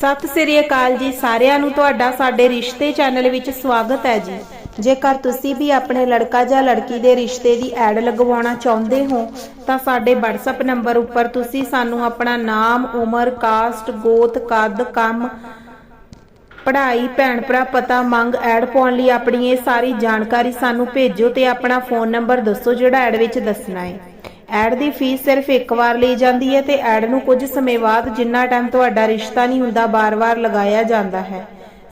ਸਤਿ ਸ੍ਰੀ ਅਕਾਲ ਜੀ ਸਾਰਿਆਂ ਨੂੰ। ਤੁਹਾਡਾ ਸਾਡੇ ਰਿਸ਼ਤੇ ਚੈਨਲ ਵਿੱਚ ਸਵਾਗਤ ਹੈ ਜੀ। ਜੇਕਰ ਤੁਸੀਂ ਵੀ ਆਪਣੇ ਲੜਕਾ ਜਾਂ ਲੜਕੀ ਦੇ ਰਿਸ਼ਤੇ ਦੀ ਐਡ ਲਗਵਾਉਣਾ ਚਾਹੁੰਦੇ ਹੋ, ਤਾਂ ਸਾਡੇ WhatsApp ਨੰਬਰ ਉੱਪਰ ਤੁਸੀਂ ਸਾਨੂੰ ਆਪਣਾ ਨਾਮ, ਉਮਰ ਕਾਸਟ ਗੋਤ, ਕੱਦ, ਕੰਮ, ਪੜ੍ਹਾਈ ਭੈਣ ਭਰਾ ਪਤਾ, ਮੰਗ, ਐਡ ਪਾਉਣ ਲਈ ਆਪਣੀ ਇਹ ਸਾਰੀ ਜਾਣਕਾਰੀ ਸਾਨੂੰ ਭੇਜੋ ਤੇ ਆਪਣਾ ਫੋਨ ਨੰਬਰ ਦੱਸੋ ਜਿਹੜਾ ਐਡ ਵਿੱਚ ਦੱਸਣਾ ਹੈ। ਐਡ ਦੀ ਫੀਸ ਸਿਰਫ ਇੱਕ ਵਾਰ ਲਈ ਜਾਂਦੀ ਹੈ ਤੇ ਐਡ ਨੂੰ ਕੁਝ ਸਮੇਂ ਬਾਅਦ ਜਿੰਨਾ ਟਾਈਮ ਤੁਹਾਡਾ ਰਿਸ਼ਤਾ ਨਹੀਂ ਹੁੰਦਾ, ਬਾਰ-ਬਾਰ ਲਗਾਇਆ ਜਾਂਦਾ ਹੈ।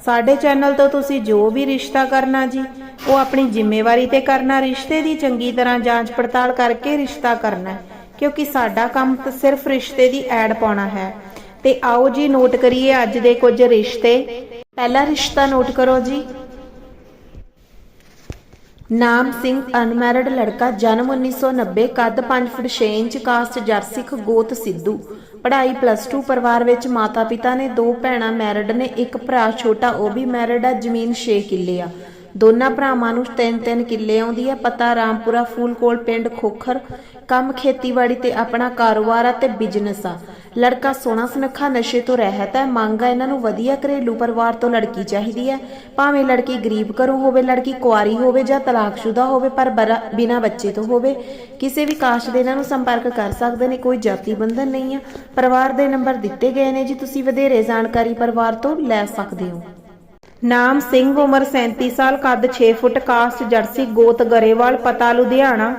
ਸਾਡੇ ਚੈਨਲ ਤੋਂ ਤੁਸੀਂ ਜੋ ਵੀ ਰਿਸ਼ਤਾ ਕਰਨਾ ਜੀ, ਉਹ ਆਪਣੀ ਜ਼ਿੰਮੇਵਾਰੀ ਤੇ ਕਰਨਾ, ਰਿਸ਼ਤੇ ਦੀ ਚੰਗੀ ਤਰ੍ਹਾਂ ਜਾਂਚ ਪੜਤਾਲ ਕਰਕੇ ਰਿਸ਼ਤਾ ਕਰਨਾ ਕਿਉਂਕਿ ਸਾਡਾ ਕੰਮ ਤਾਂ ਸਿਰਫ ਰਿਸ਼ਤੇ ਦੀ ਐਡ ਪਾਉਣਾ ਹੈ। ਤੇ ਆਓ ਜੀ ਨੋਟ ਕਰੀਏ ਅੱਜ ਦੇ ਕੁਝ ਰਿਸ਼ਤੇ। ਪਹਿਲਾ ਰਿਸ਼ਤਾ ਨੋਟ ਕਰੋ ਜੀ। ਨਾਮ ਸਿੰਘ ਅਨਮੈਰਿਡ ਲੜਕਾ, ਜਨਮ 1990 ਕੱਦ 5 ਫੁੱਟ 6 ਇੰਚ, ਕਾਸਟ ਜਰਸਿੱਖ ਗੋਤ ਸਿੱਧੂ। ਪੜ੍ਹਾਈ ਪਲੱਸ 2 ਪਰਿਵਾਰ ਵਿੱਚ ਮਾਤਾ ਪਿਤਾ ਨੇ ਦੋ ਭੈਣਾਂ ਮੈਰਿਡ ਨੇ, ਇੱਕ ਭਰਾ ਛੋਟਾ, ਉਹ ਵੀ ਮੈਰਿਡ ਆ, ਜ਼ਮੀਨ 6 ਕਿੱਲੇ ਆ। ਦੋਨਾਂ ਭਰਾਵਾਂ ਨੂੰ ਤਿੰਨ ਤਿੰਨ ਕਿੱਲੇ ਆਉਂਦੀ ਹੈ। ਪਤਾ ਰਾਮਪੁਰਾ ਫੂਲਕੋਲ ਪਿੰਡ ਖੋਖਰ ਕੰਮ ਖੇਤੀਬਾੜੀ ਤੇ ਆਪਣਾ ਕਾਰੋਬਾਰ ਆ ਤੇ ਬਿਜ਼ਨਸ ਆ। ਲੜਕਾ ਸੋਹਣਾ ਸੁਨੱਖਾ ਨਸ਼ੇ ਤੋਂ ਰਹਿਤ ਹੈ ਮੰਗ ਆ ਇਹਨਾਂ ਨੂੰ ਵਧੀਆ ਘਰੇਲੂ ਪਰਿਵਾਰ ਤੋਂ ਲੜਕੀ ਚਾਹੀਦੀ ਹੈ ਭਾਵੇਂ ਲੜਕੀ ਗਰੀਬ ਘਰੋਂ ਹੋਵੇ, ਲੜਕੀ ਕੁਆਰੀ ਹੋਵੇ ਜਾਂ ਤਲਾਕਸ਼ੁਦਾ ਹੋਵੇ, ਪਰ ਬਰਾ- ਬੱਚੇ ਤੋਂ ਹੋਵੇ, ਕਿਸੇ ਵੀ ਕਾਸਟ ਦੇ ਇਹਨਾਂ ਨੂੰ ਸੰਪਰਕ ਕਰ ਸਕਦੇ ਨੇ, ਕੋਈ ਜਾਤੀ ਬੰਧਨ ਨਹੀਂ ਆ। ਪਰਿਵਾਰ ਦੇ ਨੰਬਰ ਦਿੱਤੇ ਗਏ ਨੇ ਜੀ, ਤੁਸੀਂ ਵਧੇਰੇ ਜਾਣਕਾਰੀ ਪਰਿਵਾਰ ਤੋਂ ਲੈ ਸਕਦੇ ਹੋ। ਨਾਮ ਸਿੰਘ, ਉਮਰ 37 ਸਾਲ, ਕੱਦ 6 ਫੁੱਟ, ਕਾਸਟ ਜਰਸੀ, ਗੋਤ ਗਰੇਵਾਲ, ਪਤਾ ਲੁਧਿਆਣਾ।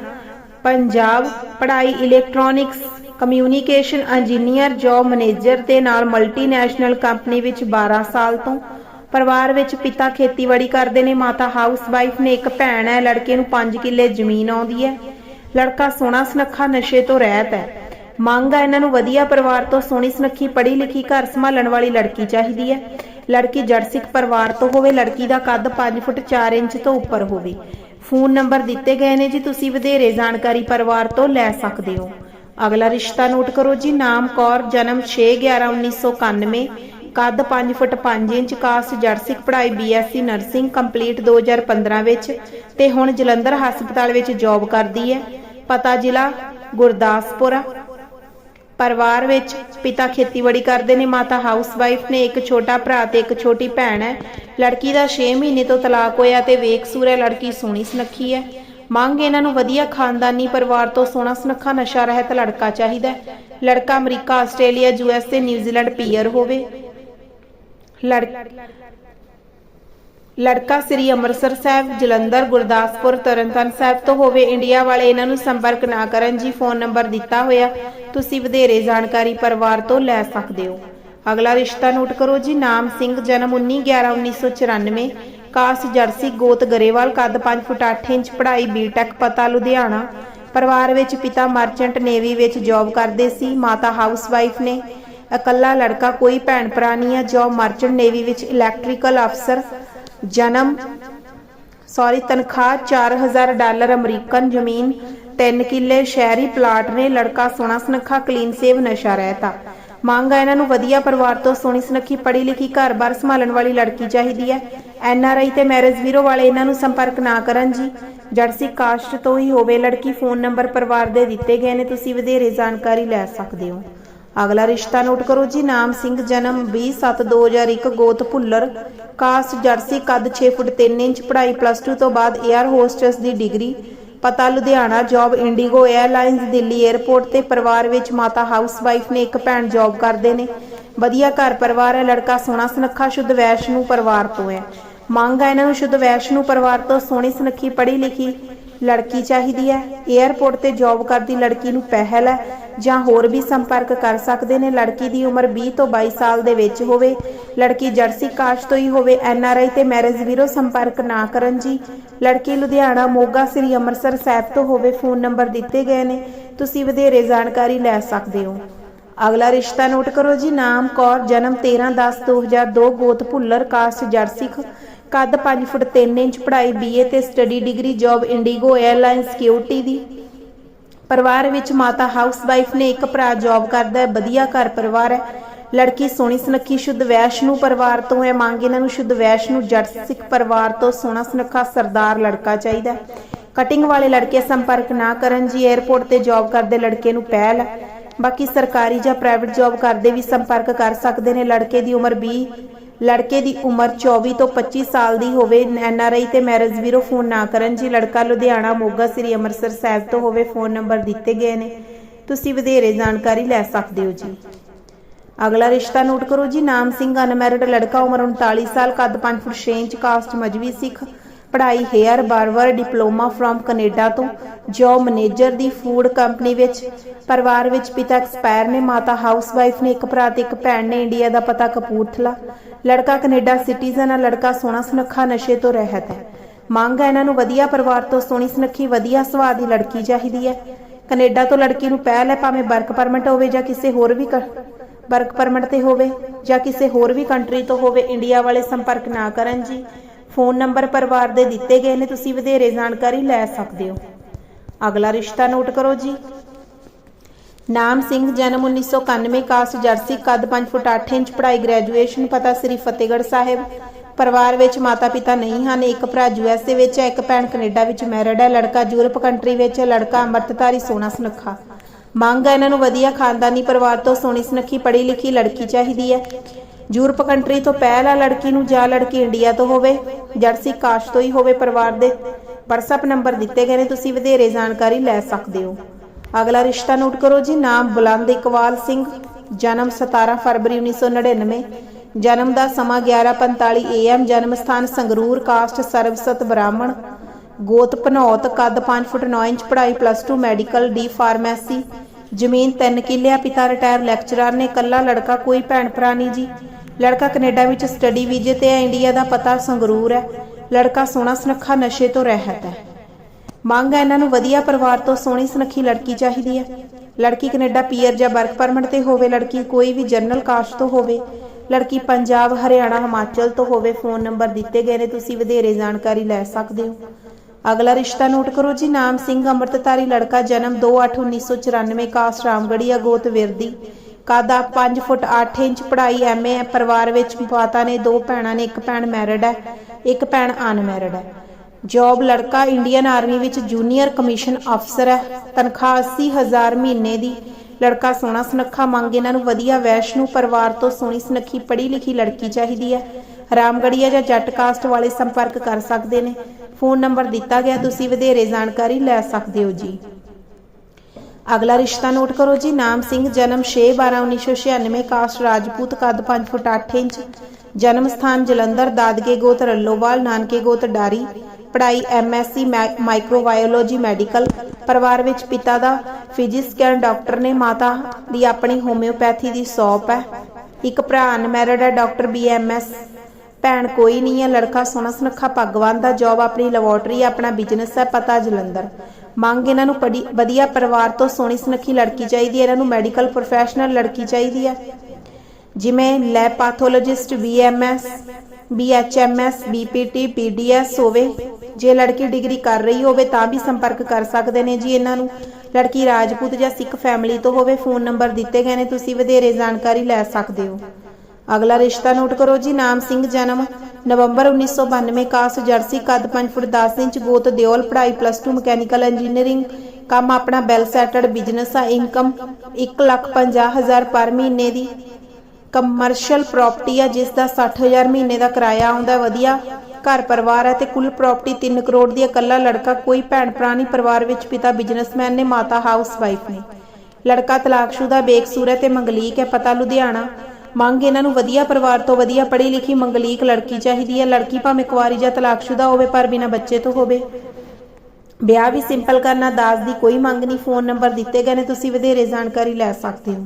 ਪੰਜਾਬ ਪੜ੍ਹਾਈ electronics, communication engineer, job manager ਤੇ ਨਾਲ ਮਲਟੀਨੈਸ਼ਨਲ ਕੰਪਨੀ ਵਿੱਚ 12 ਸਾਲ ਤੋਂ ਪਰਿਵਾਰ ਵਿੱਚ ਪਿਤਾ ਖੇਤੀਬਾੜੀ ਕਰਦੇ ਨੇ, ਮਾਤਾ ਹਾਊਸ ਨੇ ਇੱਕ ਭੈਣ ਹੈ, ਲੜਕੇ ਨੂੰ 5 ਕਿੱਲੇ ਜ਼ਮੀਨ ਆਉਂਦੀ ਹੈ। ਲੜਕਾ ਸੋਹਣਾ ਸੁਨੱਖਾ ਨਸ਼ੇ ਤੋਂ ਰਹਿਤ ਹੈ। ਮੰਗ ਆ ਇਹਨਾਂ ਨੂੰ ਵਧੀਆ ਪਰਿਵਾਰ ਤੋਂ ਸੋਹਣੀ ਸੁਨੱਖੀ ਪੜ੍ਹੀ ਲਿਖੀ ਘਰ ਸੰਭਾਲਣ ਵਾਲੀ ਲੜਕੀ ਚਾਹੀਦੀ ਹੈ। ਲੜਕੀ ਜਰਸਿਕ ਪਰਿਵਾਰ ਤੋਂ ਹੋਵੇ, ਲੜਕੀ ਦਾ ਕੱਦ 5 ਫੁੱਟ 4 ਇੰਚ ਤੋਂ ਉੱਪਰ ਹੋਵੇ। ਫੋਨ ਨੰਬਰ ਦਿੱਤੇ ਗਏ ਨੇ ਜੀ, ਤੁਸੀਂ ਵਧੇਰੇ ਜਾਣਕਾਰੀ ਪਰਿਵਾਰ ਤੋਂ ਲੈ ਸਕਦੇ ਹੋ। ਅਗਲਾ ਰਿਸ਼ਤਾ ਨੋਟ ਕਰੋ ਜੀ, ਨਾਮ, ਕੌਰ, ਜਨਮ 6/11/1991 ਕੱਦ 5 ਫੁੱਟ 5 ਇੰਚ, ਕਾਸਟ ਜਰਸਿਕ ਪੜ੍ਹਾਈ ਬੀਐਸਸੀ ਨਰਸਿੰਗ, ਕੰਪਲੀਟ 2015 ਵਿੱਚ ਤੇ ਹੁਣ ਜਲੰਧਰ ਹਸਪਤਾਲ ਵਿੱਚ ਜੌਬ ਕਰਦੀ ਹੈ। ਪਤਾ ਜ਼ਿਲ੍ਹਾ ਗੁਰਦਾਸਪੁਰ ਪਰਿਵਾਰ ਵਿੱਚ ਪਿਤਾ ਖੇਤੀਬਾੜੀ ਕਰਦੇ ਨੇ, ਮਾਤਾ ਹਾਊਸਵਾਈਫ ਨੇ, ਇੱਕ ਛੋਟਾ ਭਰਾ ਤੇ ਇੱਕ ਛੋਟੀ ਭੈਣ ਹੈ। ਲੜਕੀ ਦਾ 6 ਮਹੀਨੇ ਤੋਂ ਤਲਾਕ ਹੋਇਆ ਤੇ ਵੇਖਸੂਰ ਹੈ, ਲੜਕੀ ਸੋਹਣੀ ਸੁਨੱਖੀ ਹੈ। ਮੰਗ ਇਹਨਾਂ ਨੂੰ ਵਧੀਆ ਖਾਨਦਾਨੀ ਪਰਿਵਾਰ ਤੋਂ ਸੋਹਣਾ ਸੁਨੱਖਾ ਨਸ਼ਾ ਰਹਿਤ ਲੜਕਾ ਚਾਹੀਦਾ ਲੜਕਾ ਅਮਰੀਕਾ, ਆਸਟ੍ਰੇਲੀਆ ਯੂਐਸ ਤੇ, ਨਿਊਜ਼ੀਲੈਂਡ ਪੀਅਰ ਹੋਵੇ। ਲੜ ਲੜਕਾ ਸ੍ਰੀ ਅੰਮ੍ਰਿਤਸਰ ਸਾਹਿਬ, ਜਲੰਧਰ, ਗੁਰਦਾਸਪੁਰ, ਤਰਨਤਾਰਨ ਸਾਹਿਬ ਤੋਂ ਹੋਵੇ ਇੰਡੀਆ ਵਾਲੇ, ਇਹਨਾਂ ਨੂੰ ਸੰਪਰਕ ਨਾ ਕਰਨ ਜੀ, ਫੋਨ ਨੰਬਰ ਦਿੱਤਾ ਹੋਇਆ। ਤੁਸੀਂ ਵਧੇਰੇ ਜਾਣਕਾਰੀ ਪਰਿਵਾਰ ਤੋਂ ਲੈ ਸਕਦੇ ਹੋ। ਅਗਲਾ ਰਿਸ਼ਤਾ ਨੋਟ ਕਰੋ ਜੀ, ਨਾਮ ਸਿੰਘ, ਜਨਮ 19/11/1994 ਕਾਸ ਜਰਸੀ, ਗੋਤ ਗਰੇਵਾਲ, ਕੱਦ 5 ਫੁੱਟ 8 ਇੰਚ, ਪੜ੍ਹਾਈ ਬੀਟੈਕ ਪਤਾ ਲੁਧਿਆਣਾ। ਪਰਿਵਾਰ ਵਿੱਚ ਪਿਤਾ ਮਰਚੈਂਟ, ਨੇਵੀ ਵਿੱਚ ਜੌਬ ਕਰਦੇ ਸੀ, ਮਾਤਾ ਹਾਊਸਵਾਈਫ ਨੇ। ਇਕੱਲਾ ਲੜਕਾ, ਕੋਈ ਭੈਣ ਭਰਾ ਨਹੀਂ ਹੈ ਜੌਬ ਮਰਚੈਂਟ, ਨੇਵੀ ਵਿੱਚ ਇਲੈਕਟ੍ਰੀਕਲ ਅਫਸਰ ਜਨਮ ਸੌਰੀ ਤਨਖਾਹ 4000 ਡਾਲਰ ਅਮਰੀਕਨ ਜ਼ਮੀਨ 3 ਕਿੱਲੇ ਸ਼ਹਿਰੀ ਪਲਾਟ ਨੇ ਲੜਕਾ ਸੋਹਣਾ ਸੁਨੱਖਾ ਕਲੀਨ ਸੇਵ ਨਸ਼ਾ ਰਹਿਤਾ ਮੰਗ ਆ ਇਹਨਾਂ ਨੂੰ ਵਧੀਆ ਪਰਿਵਾਰ ਤੋਂ ਸੋਹਣੀ ਸੁਨੱਖੀ, ਪੜ੍ਹੀ ਲਿਖੀ, ਘਰ-ਬਾਰ ਸੰਭਾਲਣ ਵਾਲੀ ਲੜਕੀ ਚਾਹੀਦੀ ਹੈ। ਐਨ ਆਰ ਆਈ ਤੇ ਮੈਰਿਜ ਵੀਰੋ ਵਾਲੇ ਇਹਨਾਂ ਨੂੰ ਸੰਪਰਕ ਨਾ ਕਰਨ ਜੀ। ਜਰਸੀ ਕਾਸਟ ਤੋਂ ਹੀ ਹੋਵੇ, ਲੜਕੀ ਫੋਨ ਨੰਬਰ ਪਰਿਵਾਰ ਦੇ ਦਿੱਤੇ ਗਏ ਨੇ, ਤੁਸੀਂ ਵਧੇਰੇ ਜਾਣਕਾਰੀ ਲੈ ਸਕਦੇ ਹੋ। ਅਗਲਾ ਰਿਸ਼ਤਾ ਨੋਟ ਕਰੋ ਜੀ, ਨਾਮ ਸਿੰਘ, ਜਨਮ 20/7/2001 ਗੋਤ ਭੁੱਲਰ। ਕਾਸਟ ਜਰਸੀ, ਕੱਦ 6 ਫੁੱਟ 3 ਇੰਚ, ਪੜ੍ਹਾਈ ਪਲੱਸ 2 ਤੋਂ ਬਾਅਦ 에ਅਰ ਹੋਸਟਸ ਦੀ ਡਿਗਰੀ। ਪਤਾ Ludhiana, job IndiGo airlines Delhi airport ਤੇ ਪਰਿਵਾਰ ਵਿੱਚ ਮਾਤਾ ਹਾਊਸਵਾਈਫ ਨੇ ਇੱਕ ਭੈਣ ਜੌਬ ਕਰਦੇ ਨੇ। ਵਧੀਆ ਘਰ ਪਰਿਵਾਰ ਹੈ, ਲੜਕਾ ਸੋਹਣਾ ਸੁਨੱਖਾ, ਸ਼ੁੱਧ ਵੈਸ਼ ਪਰਿਵਾਰ ਤੋਂ ਹੈ। ਮੰਗ ਹੈ ਇਹਨਾਂ ਨੂੰ ਸ਼ੁੱਧ ਵੈਸ਼ ਪਰਿਵਾਰ ਤੋਂ ਸੋਹਣੀ ਸੁਨੱਖੀ ਪੜ੍ਹੀ ਲਿਖੀ। ਲੜਕੀ ਚਾਹੀਦੀ ਹੈ। 에ਅਰਪੋਰਟ ਤੇ ਜੌਬ ਕਰਦੀ ਲੜਕੀ ਨੂੰ ਪਹਿਲ ਹੈ। ਜਾਂ ਹੋਰ ਵੀ ਸੰਪਰਕ ਕਰ ਸਕਦੇ ਨੇ। ਲੜਕੀ ਦੀ ਉਮਰ 20 ਤੋਂ 22 ਸਾਲ ਦੇ ਵਿੱਚ ਹੋਵੇ। ਲੜਕੀ ਜਰਸੀ ਕਾਸ਼ ਤੋਂ ਹੀ ਹੋਵੇ। ਐਨ ਤੇ ਮੈਰਿਜ ਵੀਰੋ ਸੰਪਰਕ ਨਾ ਕਰਨ ਜੀ। ਲੜਕੀ ਲੁਧਿਆਣਾ ਮੋਗਾ ਸ੍ਰੀ ਅੰਮ੍ਰਿਤਸਰ ਸਾਹਿਬ ਤੋਂ ਹੋਵੇ ਫੋਨ ਨੰਬਰ ਦਿੱਤੇ ਗਏ ਨੇ। ਤੁਸੀਂ ਵਧੇਰੇ ਜਾਣਕਾਰੀ ਲੈ ਸਕਦੇ ਹੋ। ਅਗਲਾ ਰਿਸ਼ਤਾ ਨੋਟ ਕਰੋ ਜੀ। ਨਾਮ ਕੌਰ, ਜਨਮ 13/10/2002 ਗੋਤ ਭੁੱਲਰ ਕਾਸਟ ਜਰਸਿਖ ਕੱਦ 5 ਫੁੱਟ 3 ਇੰਚ ਪੜ੍ਹਾਈ ਬੀਏ ਤੇ study degree job IndiGo airline security ਦੀ। ਪਰਿਵਾਰ ਵਿੱਚ ਮਾਤਾ ਹਾਊਸ ਵਾਈਫ ਨੇ ਇੱਕ ਭਰਾ ਜੌਬ ਕਰਦਾ ਹੈ, ਵਧੀਆ ਘਰ ਪਰਿਵਾਰ ਹੈ। ਲੜਕੀ ਸੋਹਣੀ ਸੁਨੱਖੀ, ਸ਼ੁੱਧ ਵੈਸ਼ਨੂ ਪਰਿਵਾਰ ਤੋਂ ਹੈ। ਮੰਗ ਇਹਨਾਂ ਨੂੰ ਸ਼ੁੱਧ ਵੈਸ਼ਨੂ, ਜੱਟ ਸਿੱਖ ਪਰਿਵਾਰ ਤੋਂ ਸੋਹਣਾ ਸੁਨੱਖਾ ਸਰਦਾਰ ਲੜਕਾ ਚਾਹੀਦਾ ਕਟਿੰਗ ਵਾਲੇ ਲੜਕੇ ਸੰਪਰਕ ਨਾ ਕਰਨ ਜੀ 에ਅਰਪੋਰਟ ਤੇ ਜੌਬ ਕਰਦੇ ਲੜਕੇ ਨੂੰ ਪਹਿਲ ਹੈ। ਬਾਕੀ ਸਰਕਾਰੀ ਜਾਂ ਪ੍ਰਾਈਵੇਟ ਜੌਬ ਕਰਦੇ ਵੀ ਸੰਪਰਕ ਕਰ ਸਕਦੇ ਨੇ। ਲੜਕੇ ਦੀ ਉਮਰ 20 ਲੜਕੇ ਦੀ ਉਮਰ 24 ਤੋਂ 25 ਸਾਲ ਦੀ ਹੋਵੇ, ਐਨ ਆਰ ਆਈ ਤੇ ਮੈਰਿਜ ਵੀਰੋ ਫੋਨ ਨਾ ਕਰਨ, ਜੀ ਲੜਕਾ ਲੁਧਿਆਣਾ ਮੋਗਾ ਸ੍ਰੀ ਅੰਮ੍ਰਿਤਸਰ ਸਾਹਿਬ ਤੋਂ ਹੋਵੇ, ਫੋਨ ਨੰਬਰ ਦਿੱਤੇ ਗਏ ਨੇ। ਤੁਸੀਂ ਵਧੇਰੇ ਜਾਣਕਾਰੀ ਲੈ ਸਕਦੇ ਹੋ ਜੀ। ਅਗਲਾ ਰਿਸ਼ਤਾ ਨੋਟ ਕਰੋ ਜੀ, ਨਾਮ ਸਿੰਘ ਅਨਮੈਰਿਡ ਲੜਕਾ ਉਮਰ 39 ਸਾਲ, ਕੱਦ 5 ਫੁੱਟ 6 ਇੰਚ, ਕਾਸਟ ਮਜਵੀ ਸਿੱਖ। ਪੜ੍ਹਾਈ hair barber diploma from Canada ਤੋਂ ਜੌਬ ਮੈਨੇਜਰ ਦੀ ਫੂਡ ਕੰਪਨੀ ਵਿੱਚ। ਪਰਿਵਾਰ ਵਿੱਚ ਪਿਤਾ ਐਕਸਪਾਇਰ ਨੇ, ਮਾਤਾ ਹਾਊਸਵਾਈਫ ਨੇ, ਇੱਕ ਭਰਾ ਤੇ ਇੱਕ ਭੈਣ ਨੇ ਇੰਡੀਆ ਦਾ ਪਤਾ ਕਪੂਰਥਲਾ। ਲੜਕਾ ਕੈਨੇਡਾ ਸਿਟੀਜ਼ਨ ਆ, ਲੜਕਾ ਸੋਹਣਾ ਸੁਨੱਖਾ ਨਸ਼ੇ ਤੋਂ ਰਹਿਤ ਹੈ। ਮੰਗ ਹੈ ਇਹਨਾਂ ਨੂੰ ਵਧੀਆ ਪਰਿਵਾਰ ਤੋਂ, ਸੋਹਣੀ ਸੁਨੱਖੀ, ਵਧੀਆ ਸੁਭਾਅ ਦੀ ਲੜਕੀ ਚਾਹੀਦੀ ਹੈ। ਕੈਨੇਡਾ ਤੋਂ ਲੜਕੀ ਨੂੰ ਪਹਿਲ ਹੈ, ਭਾਵੇਂ ਵਰਕ ਪਰਮਿਟ ਹੋਵੇ ਜਾਂ ਕਿਸੇ ਹੋਰ ਵੀ ਵਰਕ ਪਰਮਿਟ ਤੇ ਹੋਵੇ ਜਾਂ ਕਿਸੇ ਹੋਰ ਵੀ ਕੰਟਰੀ ਤੋਂ ਹੋਵੇ, ਇੰਡੀਆ ਵਾਲੇ ਸੰਪਰਕ ਨਾ ਕਰਨ ਜੀ। ਫੋਨ ਨੰਬਰ ਪਰਿਵਾਰ ਦੇ ਦਿੱਤੇ ਗਏ ਨੇ, ਤੁਸੀਂ ਵਧੇਰੇ ਜਾਣਕਾਰੀ ਲੈ ਸਕਦੇ ਹੋ। ਅਗਲਾ ਰਿਸ਼ਤਾ ਨੋਟ ਕਰੋ ਜੀ। ਨਾਮ ਸਿੰਘ, ਜਨਮ 1991 ਕਾਸਟ, ਜਰਸੀ, ਕੱਦ 5 ਫੁੱਟ 8 ਇੰਚ, ਪੜ੍ਹਾਈ, ਗ੍ਰੈਜੂਏਸ਼ਨ, ਪਤਾ ਸ੍ਰੀ ਫਤਿਹਗੜ੍ਹ ਸਾਹਿਬ। ਪਰਿਵਾਰ ਵਿੱਚ ਮਾਤਾ ਪਿਤਾ ਨਹੀਂ ਹਨ, ਇੱਕ ਭਰਾ ਯੂਐਸਏ ਵਿੱਚ ਹੈ, ਇੱਕ ਭੈਣ ਕੈਨੇਡਾ ਵਿੱਚ ਮੈਰਿਡ ਹੈ, ਲੜਕਾ ਯੂਰਪ ਕੰਟਰੀ ਵਿੱਚ ਹੈ, ਲੜਕਾ ਅੰਮ੍ਰਿਤਧਾਰੀ ਸੋਹਣਾ ਸੁਨੱਖਾ। ਮੰਗ ਹੈ ਇਹਨਾਂ ਨੂੰ ਵਧੀਆ ਖਾਨਦਾਨੀ ਪਰਿਵਾਰ ਤੋਂ ਸੋਹਣੀ ਸੁਨੱਖੀ ਪੜ੍ਹੀ ਲਿਖੀ ਲੜਕੀ ਚਾਹੀਦੀ ਹੈ। ਯੂਰਪ ਕੰਟਰੀ ਤੋਂ ਪਹਿਲਾ ਲੜਕੀ ਨੂੰ, ਜਾਂ ਲੜਕੀ ਇੰਡੀਆ ਤੋਂ ਹੋਵੇ ਜਰਸੀ ਕਾਸ਼ ਤੋਂ ਹੀ ਹੋਵੇ ਪਰਿਵਾਰ ਦੇ। WhatsApp ਨੰਬਰ ਦਿੱਤੇ ਗਏ ਨੇ, ਤੁਸੀਂ ਵਧੇਰੇ ਜਾਣਕਾਰੀ ਲੈ ਸਕਦੇ ਹੋ। ਅਗਲਾ ਰਿਸ਼ਤਾ ਨੋਟ ਕਰੋ ਜੀ, ਨਾਮ ਬੁਲੰਦ ਇਕਵਾਲ ਸਿੰਘ, ਜਨਮ 17 ਫਰਵਰੀ 1999 ਜਨਮ ਦਾ ਸਮਾਂ 11:45 AM ਜਨਮ ਸਥਾਨ ਸੰਗਰੂਰ, ਕਾਸਟ ਸਰਬਸਤ ਬ੍ਰਾਹਮਣ। ਗੋਤ ਭਨੌਤ, ਕੱਦ 5 ਫੁੱਟ 9 ਇੰਚ, ਪੜ੍ਹਾਈ ਪਲੱਸ 2 ਮੈਡੀਕਲ, ਡੀ ਫਾਰਮੇਸੀ। ਜ਼ਮੀਨ 3 ਕਿੱਲਿਆ ਪਿਤਾ ਰਿਟਾਇਰ ਲੈਕਚਰਰ ਨੇ ਕੱਲਾ ਲੜਕਾ, ਕੋਈ ਭੈਣ ਭਰਾ ਨਹੀਂ ਜੀ। ਲੜਕਾ ਕੈਨੇਡਾ ਵਿੱਚ ਸਟੱਡੀ ਵੀਜ਼ੇ ਤੇ ਹੈ ਇੰਡੀਆ ਦਾ ਪਤਾ ਸੰਗਰੂਰ ਹੈ। ਲੜਕਾ ਸੋਹਣਾ ਸੁਨੱਖਾ ਨਸ਼ੇ ਤੋਂ ਰਹਿਤ ਹੈ। ਮੰਗ ਹੈ ਇਹਨਾਂ ਨੂੰ ਵਧੀਆ ਪਰਿਵਾਰ ਤੋਂ ਸੋਹਣੀ ਸੁਨੱਖੀ ਲੜਕੀ ਚਾਹੀਦੀ ਹੈ। ਲੜਕੀ ਕੈਨੇਡਾ ਪੀਅਰ ਜਾਂ ਵਰਕ ਪਰਮਿਟ ਤੇ ਹੋਵੇ, ਲੜਕੀ ਕੋਈ ਵੀ ਜਨਰਲ ਕਾਸਟ ਤੋਂ ਹੋਵੇ, ਲੜਕੀ ਪੰਜਾਬ, ਹਰਿਆਣਾ, ਹਿਮਾਚਲ ਤੋਂ ਹੋਵੇ ਫੋਨ ਨੰਬਰ ਦਿੱਤੇ ਗਏ ਨੇ, ਤੁਸੀਂ ਵਧੇਰੇ ਜਾਣਕਾਰੀ ਲੈ ਸਕਦੇ ਹੋ। ਅਗਲਾ ਰਿਸ਼ਤਾ ਨੋਟ ਕਰੋ ਜੀ, ਨਾਮ ਸਿੰਘ ਅੰਮ੍ਰਿਤਧਾਰੀ, ਲੜਕਾ ਜਨਮ 2/8/1994 ਕਾਸਟ ਰਾਮਗੜੀਆ, ਗੋਤ ਵਿਰਦੀ। ਕਾਦਾ 5 ਫੁੱਟ 8 ਇੰਚ, ਪੜ੍ਹਾਈ ਐਮਏ ਹੈ ਪਰਿਵਾਰ ਵਿੱਚ ਮਾਤਾ ਨੇ ਦੋ ਭੈਣਾਂ ਨੇ, ਇੱਕ ਭੈਣ ਮੈਰਿਡ ਹੈ, ਇੱਕ ਭੈਣ ਅਨਮੈਰਿਡ ਹੈ। ਜੌਬ ਲੜਕਾ ਇੰਡੀਅਨ ਆਰਮੀ ਵਿੱਚ ਜੂਨੀਅਰ ਕਮਿਸ਼ਨ ਅਫਸਰ ਹੈ, ਤਨਖਾਹ 80000 ਮਹੀਨੇ ਦੀ। ਲੜਕਾ ਸੋਹਣਾ ਸੁਨੱਖਾ, ਮੰਗ ਇਹਨਾਂ ਨੂੰ ਵਧੀਆ, ਵੈਸ਼ਨੂ ਪਰਿਵਾਰ ਤੋਂ ਸੋਹਣੀ ਸੁਨੱਖੀ, ਪੜ੍ਹੀ ਲਿਖੀ ਲੜਕੀ ਚਾਹੀਦੀ ਹੈ। ਰਾਮਗੜੀਆ ਜਾਂ ਜੱਟ ਕਾਸਟ ਵਾਲੇ ਸੰਪਰਕ ਕਰ ਸਕਦੇ ਨੇ। ਫੋਨ ਨੰਬਰ ਦਿੱਤਾ ਗਿਆ, ਤੁਸੀਂ ਵਧੇਰੇ ਜਾਣਕਾਰੀ ਲੈ ਸਕਦੇ ਹੋ ਜੀ। ਅਗਲਾ ਰਿਸ਼ਤਾ ਨੋਟ ਕਰੋ ਜੀ, ਨਾਮ ਸਿੰਘ, ਜਨਮ 6/12/1996 ਕਾਸਟ ਰਾਜਪੂਤ, ਕੱਦ 5 ਫੁੱਟ 8 ਇੰਚ, ਜਨਮ ਸਥਾਨ ਜਲੰਧਰ, ਦਾਦਕੇ ਗੋਤ, ਰੱਲੋਵਾਲ, ਨਾਨਕੇ ਗੋਤ, ਡਾਰੀ, ਪੜ੍ਹਾਈ ਐਮਐਸਸੀ ਮਾਈਕਰੋਬਾਇਓਲੋਜੀ, ਮੈਡੀਕਲ, ਪਰਿਵਾਰ ਵਿੱਚ ਪਿਤਾ ਦਾ ਫਿਜ਼ਿਸਕੈਨ ਡਾਕਟਰ ਨੇ, ਮਾਤਾ ਦੀ ਆਪਣੀ ਹੋਮਿਓਪੈਥੀ ਦੀ ਸ਼ੌਪ ਹੈ। ਇੱਕ ਭਰਾ ਅਨਮੈਰਿਡ ਹੈ, ਡਾਕਟਰ ਬੀਐਮਐਸ ਭੈਣ ਕੋਈ ਨਹੀਂ ਹੈ ਲੜਕਾ ਸੋਹਣਾ ਸੁਨੱਖਾ ਭਗਵਾਨ ਦਾ ਜੌਬ ਆਪਣੀ ਲੈਬੋਰਟਰੀ ਆਪਣਾ ਬਿਜ਼ਨਸ ਹੈ ਪਤਾ ਜਲੰਧਰ। ਮੰਗ ਇਹਨਾਂ ਨੂੰ ਵਧੀਆ ਪਰਿਵਾਰ ਤੋਂ ਸੋਹਣੀ ਸੁਨੱਖੀ ਲੜਕੀ ਚਾਹੀਦੀ ਹੈ ਇਹਨਾਂ ਨੂੰ ਮੈਡੀਕਲ ਪ੍ਰੋਫੈਸ਼ਨਲ ਲੜਕੀ ਚਾਹੀਦੀ ਹੈ ਜਿਵੇਂ lab pathologist BMS BHMS BPT PDS ਹੋਵੇ, ਜੇ ਲੜਕੀ ਡਿਗਰੀ ਕਰ ਰਹੀ ਹੋਵੇ ਤਾਂ ਵੀ ਸੰਪਰਕ ਕਰ ਸਕਦੇ ਨੇ ਜੀ ਇਹਨਾਂ ਨੂੰ। ਲੜਕੀ ਰਾਜਪੂਤ ਜਾਂ ਸਿੱਖ ਫੈਮਿਲੀ ਤੋਂ ਹੋਵੇ ਫੋਨ ਨੰਬਰ ਦਿੱਤੇ ਗਏ ਨੇ, ਤੁਸੀਂ ਵਧੇਰੇ ਜਾਣਕਾਰੀ ਲੈ ਸਕਦੇ ਹੋ। ਅਗਲਾ ਰਿਸ਼ਤਾ ਨੋਟ ਕਰੋ ਜੀ, ਨਾਮ ਸਿੰਘ ਜਨਮ, ਨਵੰਬਰ 1992 ਕਾਸਟ ਜਰਸੀ, ਕੱਦ 5 ਫੁੱਟ 10 ਇੰਚ, ਗੋਤ, ਦਿਓਲ, ਪੜ੍ਹਾਈ ਪਲੱਸ 2 ਮਕੈਨੀਕਲ ਇੰਜੀਨੀਅਰਿੰਗ ਕੰਮ ਆਪਣਾ ਵੈਲ ਸੈਟਲਡ ਬਿਜ਼ਨਸ ਆ ਇਨਕਮ 150000 ਪਰ ਮਹੀਨੇ ਦੀ ਕਮਰਸ਼ੀਅਲ ਪ੍ਰਾਪਰਟੀ ਆ, ਜਿਸ ਦਾ 60000 ਮਹੀਨੇ ਦਾ ਕਿਰਾਇਆ ਆਉਂਦਾ, ਵਧੀਆ, ਘਰ ਪਰਿਵਾਰ ਹੈ ਤੇ ਕੁੱਲ ਪ੍ਰਾਪਰਟੀ 3 ਕਰੋੜ ਦੀ, ਇਕੱਲਾ ਲੜਕਾ, ਕੋਈ ਭੈਣ ਭਰਾ ਨਹੀਂ, ਪਰਿਵਾਰ ਵਿੱਚ ਪਿਤਾ ਬਿਜ਼ਨਸਮੈਨ ਨੇ, ਮਾਤਾ ਹਾਊਸ ਵਾਈਫ ਨੇ। ਲੜਕਾ ਤਲਾਕਸ਼ੁਦਾ, ਬੇਕਸੂਰ ਹੈ ਤੇ ਮੰਗਲੀਕ ਹੈ, ਪਤਾ ਲੁਧਿਆਣਾ ਮੰਗ ਇਹਨਾਂ ਨੂੰ ਵਧੀਆ ਪਰਿਵਾਰ ਤੋਂ ਵਧੀਆ ਪੜ੍ਹੀ ਲਿਖੀ ਮੰਗਲੀਕ ਲੜਕੀ ਚਾਹੀਦੀ ਹੈ। ਲੜਕੀ ਭਾਵੇਂ ਕੁਆਰੀ ਜਾਂ ਤਲਾਕਸ਼ੁਦਾ ਹੋਵੇ, ਪਰ ਬਿਨਾ ਬੱਚੇ ਤੋਂ ਹੋਵੇ। ਵਿਆਹ ਵੀ ਸਿੰਪਲ ਕਰਨਾ, ਦਾਜ ਦੀ ਕੋਈ ਮੰਗ ਨਹੀਂ। ਫੋਨ ਨੰਬਰ ਦਿੱਤੇ ਗਏ ਨੇ, ਤੁਸੀਂ ਵਧੇਰੇ ਜਾਣਕਾਰੀ ਲੈ ਸਕਦੇ ਹੋ।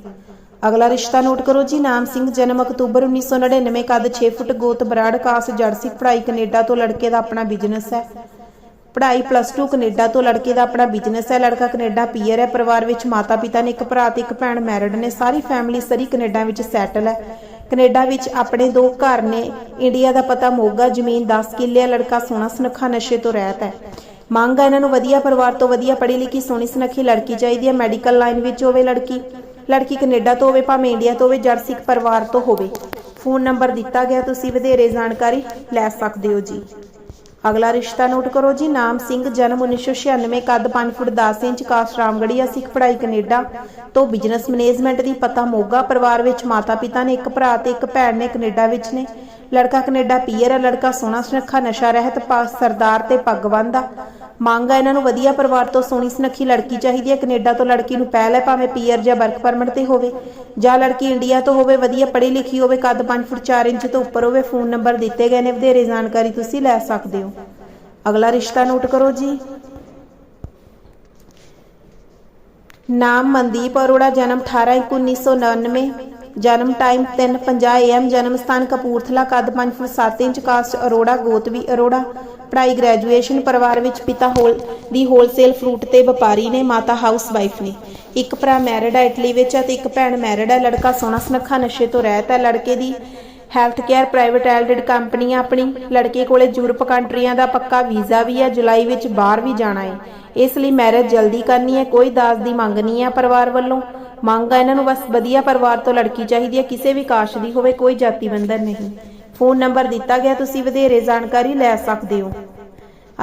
ਅਗਲਾ ਰਿਸ਼ਤਾ ਨੋਟ ਕਰੋ ਜੀ। ਨਾਮ ਸਿੰਘ, ਜਨਮ ਅਕਤੂਬਰ 1999 ਕੱਦ 6 ਫੁੱਟ, ਗੋਤ ਬਰਾੜ, ਕਾਸ ਜਰਸੀ ਪੜਾਈ ਕੈਨੇਡਾ ਤੋਂ, ਲੜਕੇ ਦਾ ਆਪਣਾ ਬਿਜ਼ਨਸ ਹੈ। ਪੜ੍ਹਾਈ ਪਲੱਸ 2 ਕੈਨੇਡਾ ਤੋਂ ਲੜਕੇ ਦਾ ਆਪਣਾ ਬਿਜ਼ਨਸ ਹੈ। ਲੜਕਾ ਕੈਨੇਡਾ ਪੀਅਰ ਹੈ। ਪਰਿਵਾਰ ਵਿੱਚ ਮਾਤਾ ਪਿਤਾ ਨੇ ਇੱਕ ਭਰਾ ਤੇ ਇੱਕ ਭੈਣ ਮੈਰਿਡ ਨੇ। ਸਾਰੀ ਫੈਮਿਲੀ ਸਰੀ ਕੈਨੇਡਾ ਵਿੱਚ ਸੈਟਲ ਹੈ। ਕੈਨੇਡਾ ਵਿੱਚ ਆਪਣੇ ਦੋ ਘਰ ਨੇ। ਇੰਡੀਆ ਦਾ ਪਤਾ ਮੋਗਾ, ਜ਼ਮੀਨ 10 ਕਿੱਲੇ ਲੜਕਾ ਸੋਹਣਾ ਸੁਨੱਖਾ ਨਸ਼ੇ ਤੋਂ ਰਹਿਤ ਹੈ। ਮੰਗ ਹੈ ਇਹਨਾਂ ਨੂੰ ਵਧੀਆ ਪਰਿਵਾਰ ਤੋਂ ਵਧੀਆ ਪੜ੍ਹੀ ਲਿਖੀ, ਸੋਹਣੀ ਸੁਨੱਖੀ ਲੜਕੀ ਚਾਹੀਦੀ ਹੈ। ਮੈਡੀਕਲ ਲਾਈਨ ਵਿੱਚ ਹੋਵੇ ਲੜਕੀ ਲੜਕੀ ਕੈਨੇਡਾ ਤੋਂ ਹੋਵੇ, ਭਾਵੇਂ ਇੰਡੀਆ ਤੋਂ ਹੋਵੇ ਜਰਸਿਕ ਪਰਿਵਾਰ ਤੋਂ ਹੋਵੇ। ਫੋਨ ਨੰਬਰ ਦਿੱਤਾ ਗਿਆ। ਤੁਸੀਂ ਵਧੇਰੇ ਜਾਣਕਾਰੀ ਲੈ ਸਕਦੇ ਹੋ ਜੀ। ਅਗਲਾ ਰਿਸ਼ਤਾ ਨੋਟ ਕਰੋ ਜੀ, ਨਾਮ ਸਿੰਘ, ਜਨਮ 1996 ਕੱਦ 5 foot 10 inch caste Ramgarhia Sikh ਪੜ੍ਹਾਈ ਕੈਨੇਡਾ ਤੋਂ ਬਿਜ਼ਨਸ ਮੈਨੇਜਮੈਂਟ ਦੀ ਪਤਾ ਮੋਗਾ ਪਰਿਵਾਰ ਵਿੱਚ ਮਾਤਾ ਪਿਤਾ ਨੇ, ਇੱਕ ਭਰਾ ਤੇ ਇੱਕ ਭੈਣ ਨੇ, ਕੈਨੇਡਾ ਵਿੱਚ ਨੇ। ਲੜਕਾ ਕੈਨੇਡਾ ਪੀਅਰ ਹੈ, ਲੜਕਾ ਸੋਹਣਾ ਸੁਨੱਖਾ, ਨਸ਼ਾ ਰਹਿਤ ਪਾ- ਸਰਦਾਰ ਤੇ ਪੱਗ ਬੰਨ੍ਹਦਾ ਮੰਗ ਹੈ ਇਹਨਾਂ ਨੂੰ ਵਧੀਆ ਪਰਿਵਾਰ ਤੋਂ ਸੋਹਣੀ ਸੁਨੱਖੀ ਲੜਕੀ ਚਾਹੀਦੀ ਹੈ। ਕੈਨੇਡਾ ਤੋਂ ਲੜਕੀ ਨੂੰ ਪਹਿਲ ਹੈ, ਭਾਵੇਂ ਪੀਅਰ ਜਾਂ ਵਰਕ ਪਰਮਿਟ ਤੇ ਹੋਵੇ। ਜਾਂ ਲੜਕੀ ਇੰਡੀਆ ਤੋਂ ਹੋਵੇ, ਵਧੀਆ ਪੜ੍ਹੀ ਲਿਖੀ ਹੋਵੇ, ਕੱਦ 5 ਫੁੱਟ 4 ਇੰਚ ਤੋਂ ਉੱਪਰ ਹੋਵੇ, ਫੋਨ ਨੰਬਰ ਦਿੱਤੇ ਗਏ ਨੇ, ਵਧੇਰੇ ਜਾਣਕਾਰੀ ਤੁਸੀਂ ਲੈ ਸਕਦੇ ਹੋ। ਅਗਲਾ ਰਿਸ਼ਤਾ ਨੋਟ ਕਰੋ ਜੀ। ਨਾਮ ਮਨਦੀਪ ਅਰੋੜਾ, ਜਨਮ 18 ਇੱਕ 1999 ਜਨਮ ਟਾਈਮ 3:50 AM ਜਨਮ ਸਥਾਨ ਕਪੂਰਥਲਾ, ਕੱਦ 5 ਫੁੱਟ 7 ਇੰਚ ਕਾਸਟ ਅਰੋੜਾ, ਗੋਤਵੀ ਅਰੋੜਾ। ਪੜ੍ਹਾਈ ਗ੍ਰੈਜੂਏਸ਼ਨ ਪਰਿਵਾਰ ਵਿੱਚ ਪਿਤਾ ਹੋਲ ਦੀ ਹੋਲਸੇਲ ਫਰੂਟ ਤੇ ਵਪਾਰੀ ਨੇ, ਮਾਤਾ ਹਾਊਸ ਵਾਈਫ ਨੇ। ਇੱਕ ਭਰਾ ਮੈਰਿਡ ਹੈ ਇਟਲੀ ਵਿੱਚ ਹੈ ਤੇ ਇੱਕ ਭੈਣ ਮੈਰਿਡ ਹੈ ਲੜਕਾ ਸੋਹਣਾ ਸੁਨੱਖਾ, ਨਸ਼ੇ ਤੋਂ ਰਹਿਤ ਹੈ ਲੜਕੇ ਦੀ ਹੈਲਥ ਕੇਅਰ ਪ੍ਰਾਈਵੇਟ ਐਲਡਡ ਕੰਪਨੀ ਆਪਣੀ। ਲੜਕੇ ਕੋਲੇ ਯੂਰਪ ਕੰਟਰੀਆਂ ਦਾ ਪੱਕਾ ਵੀਜ਼ਾ ਵੀ ਹੈ ਜੁਲਾਈ ਵਿੱਚ ਬਾਹਰ ਵੀ ਜਾਣਾ ਹੈ ਇਸ ਲਈ ਮੈਰਿਜ ਜਲਦੀ ਕਰਨੀ ਹੈ ਕੋਈ ਦਾਜ ਦੀ ਮੰਗ ਨਹੀਂ ਹੈ ਪਰਿਵਾਰ ਵੱਲੋਂ। ਮੰਗ ਹੈ ਇਹਨਾਂ ਨੂੰ ਬਸ ਵਧੀਆ ਪਰਿਵਾਰ ਤੋਂ ਲੜਕੀ ਚਾਹੀਦੀ ਹੈ, ਕਿਸੇ ਵੀ ਕਾਸ਼ ਦੀ ਹੋਵੇ, ਕੋਈ ਜਾਤੀ ਬੰਧਨ ਨਹੀਂ। ਫੋਨ ਨੰਬਰ ਦਿੱਤਾ ਗਿਆ, ਤੁਸੀਂ ਵਧੇਰੇ ਜਾਣਕਾਰੀ ਲੈ ਸਕਦੇ ਹੋ।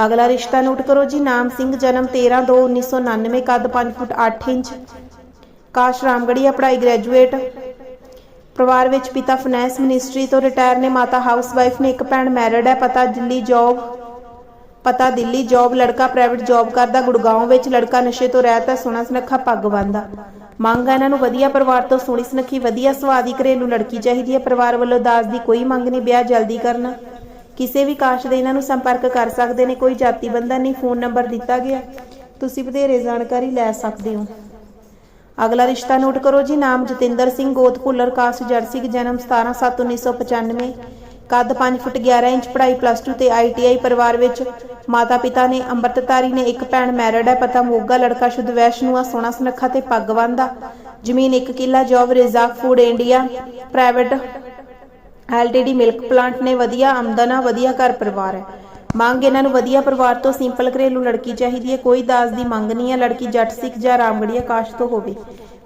ਅਗਲਾ ਰਿਸ਼ਤਾ ਨੋਟ ਕਰੋ ਜੀ, ਨਾਮ ਸਿੰਘ, ਜਨਮ 13 2 1999 ਕੱਦ 5 ਫੁੱਟ 8 ਇੰਚ। ਕਾਸ਼ ਰਾਮਗੜੀਆ ਪੜ੍ਹਾਈ ਗ੍ਰੈਜੂਏਟ ਪਰਿਵਾਰ ਵਿੱਚ ਪਿਤਾ ਫਾਈਨੈਂਸ ਮਿਨਿਸਟਰੀ ਤੋਂ ਰਿਟਾਇਰ ਨੇ, ਮਾਤਾ ਹਾਊਸਵਾਈਫ਼ ਨੇ, ਇੱਕ ਭੈਣ ਮੈਰਿਡ ਹੈ, ਪਤਾ ਦਿੱਲੀ ਜੌਬ ਪਤਾ ਦਿੱਲੀ ਜੌਬ ਲੜਕਾ ਪ੍ਰਾਈਵੇਟ ਜੌਬ ਕਰਦਾ ਗੁੜਗਾਉਂ ਵਿੱਚ ਲੜਕਾ ਨਸ਼ੇ ਤੋਂ ਰਹਿਤ ਹੈ, ਸੋਹਣਾ ਸੁਨੱਖਾ ਪੱਗ ਬੰਨ੍ਹਦਾ ਮੰਗ ਹੈ ਇਹਨਾਂ ਨੂੰ ਵਧੀਆ ਪਰਿਵਾਰ ਤੋਂ ਸੋਹਣੀ ਸੁਨੱਖੀ, ਵਧੀਆ ਸੁਭਾਅ ਦੀ ਘਰੇਲੂ ਲੜਕੀ ਚਾਹੀਦੀ ਹੈ। ਪਰਿਵਾਰ ਵੱਲੋਂ ਦਾਜ ਦੀ ਕੋਈ ਮੰਗ ਨਹੀਂ, ਵਿਆਹ ਜਲਦੀ ਕਰਨਾ। ਕਿਸੇ ਵੀ ਕਾਸ਼ ਦੇ ਇਹਨਾਂ ਨੂੰ ਸੰਪਰਕ ਕਰ ਸਕਦੇ ਨੇ, ਕੋਈ ਜਾਤੀ ਬੰਦਾ ਨਹੀਂ, ਫੋਨ ਨੰਬਰ ਦਿੱਤਾ ਗਿਆ। ਤੁਸੀਂ ਵਧੇਰੇ ਜਾਣਕਾਰੀ ਲੈ ਸਕਦੇ ਹੋ। ਅਗਲਾ ਰਿਸ਼ਤਾ ਨੋਟ ਕਰੋ ਜੀ, ਨਾਮ ਜਤਿੰਦਰ ਸਿੰਘ ਗੋਤ ਭੁੱਲਰ ਕਾਸਟ ਜਰਸੀ, ਜਨਮ 17/7/1995 ਕੱਦ 5 ਫੁੱਟ 11 ਇੰਚ ਪੜ੍ਹਾਈ ਪਲੱਸ 2 ਤੇ ਆਈਟੀਆਈ ਪਰਿਵਾਰ ਵਿੱਚ ਮਾਤਾ ਪਿਤਾ ਨੇ ਅੰਮ੍ਰਿਤਧਾਰੀ ਨੇ ਇੱਕ ਭੈਣ ਮੈਰਿਡ ਹੈ, ਪਤਾ ਮੋਗਾ, ਲੜਕਾ ਸ਼ੁੱਧ ਵੈਸ਼ਨੂ ਆ, ਸੋਹਣਾ ਸੁਨੱਖਾ ਤੇ ਪੱਗ ਬੰਨ੍ਹਦਾ ਜ਼ਮੀਨ 1 ਕਿੱਲਾ job ਰਿਜ਼ਾਕ food India private LTD milk plant ਨੇ ਵਧੀਆ ਆਮਦਨ ਆ, ਵਧੀਆ ਘਰ ਪਰਿਵਾਰ ਹੈ। ਮੰਗ ਇਹਨਾਂ ਨੂੰ ਵਧੀਆ ਪਰਿਵਾਰ ਤੋਂ ਸਿੰਪਲ ਘਰੇਲੂ ਲੜਕੀ ਚਾਹੀਦੀ ਹੈ, ਕੋਈ ਦਾਜ ਦੀ ਮੰਗ ਨਹੀਂ ਹੈ, ਲੜਕੀ ਜੱਟ ਸਿੱਖ ਜਾਂ ਰਾਮਗੜੀਆ ਕਾਸ਼ ਤੋਂ ਹੋਵੇ।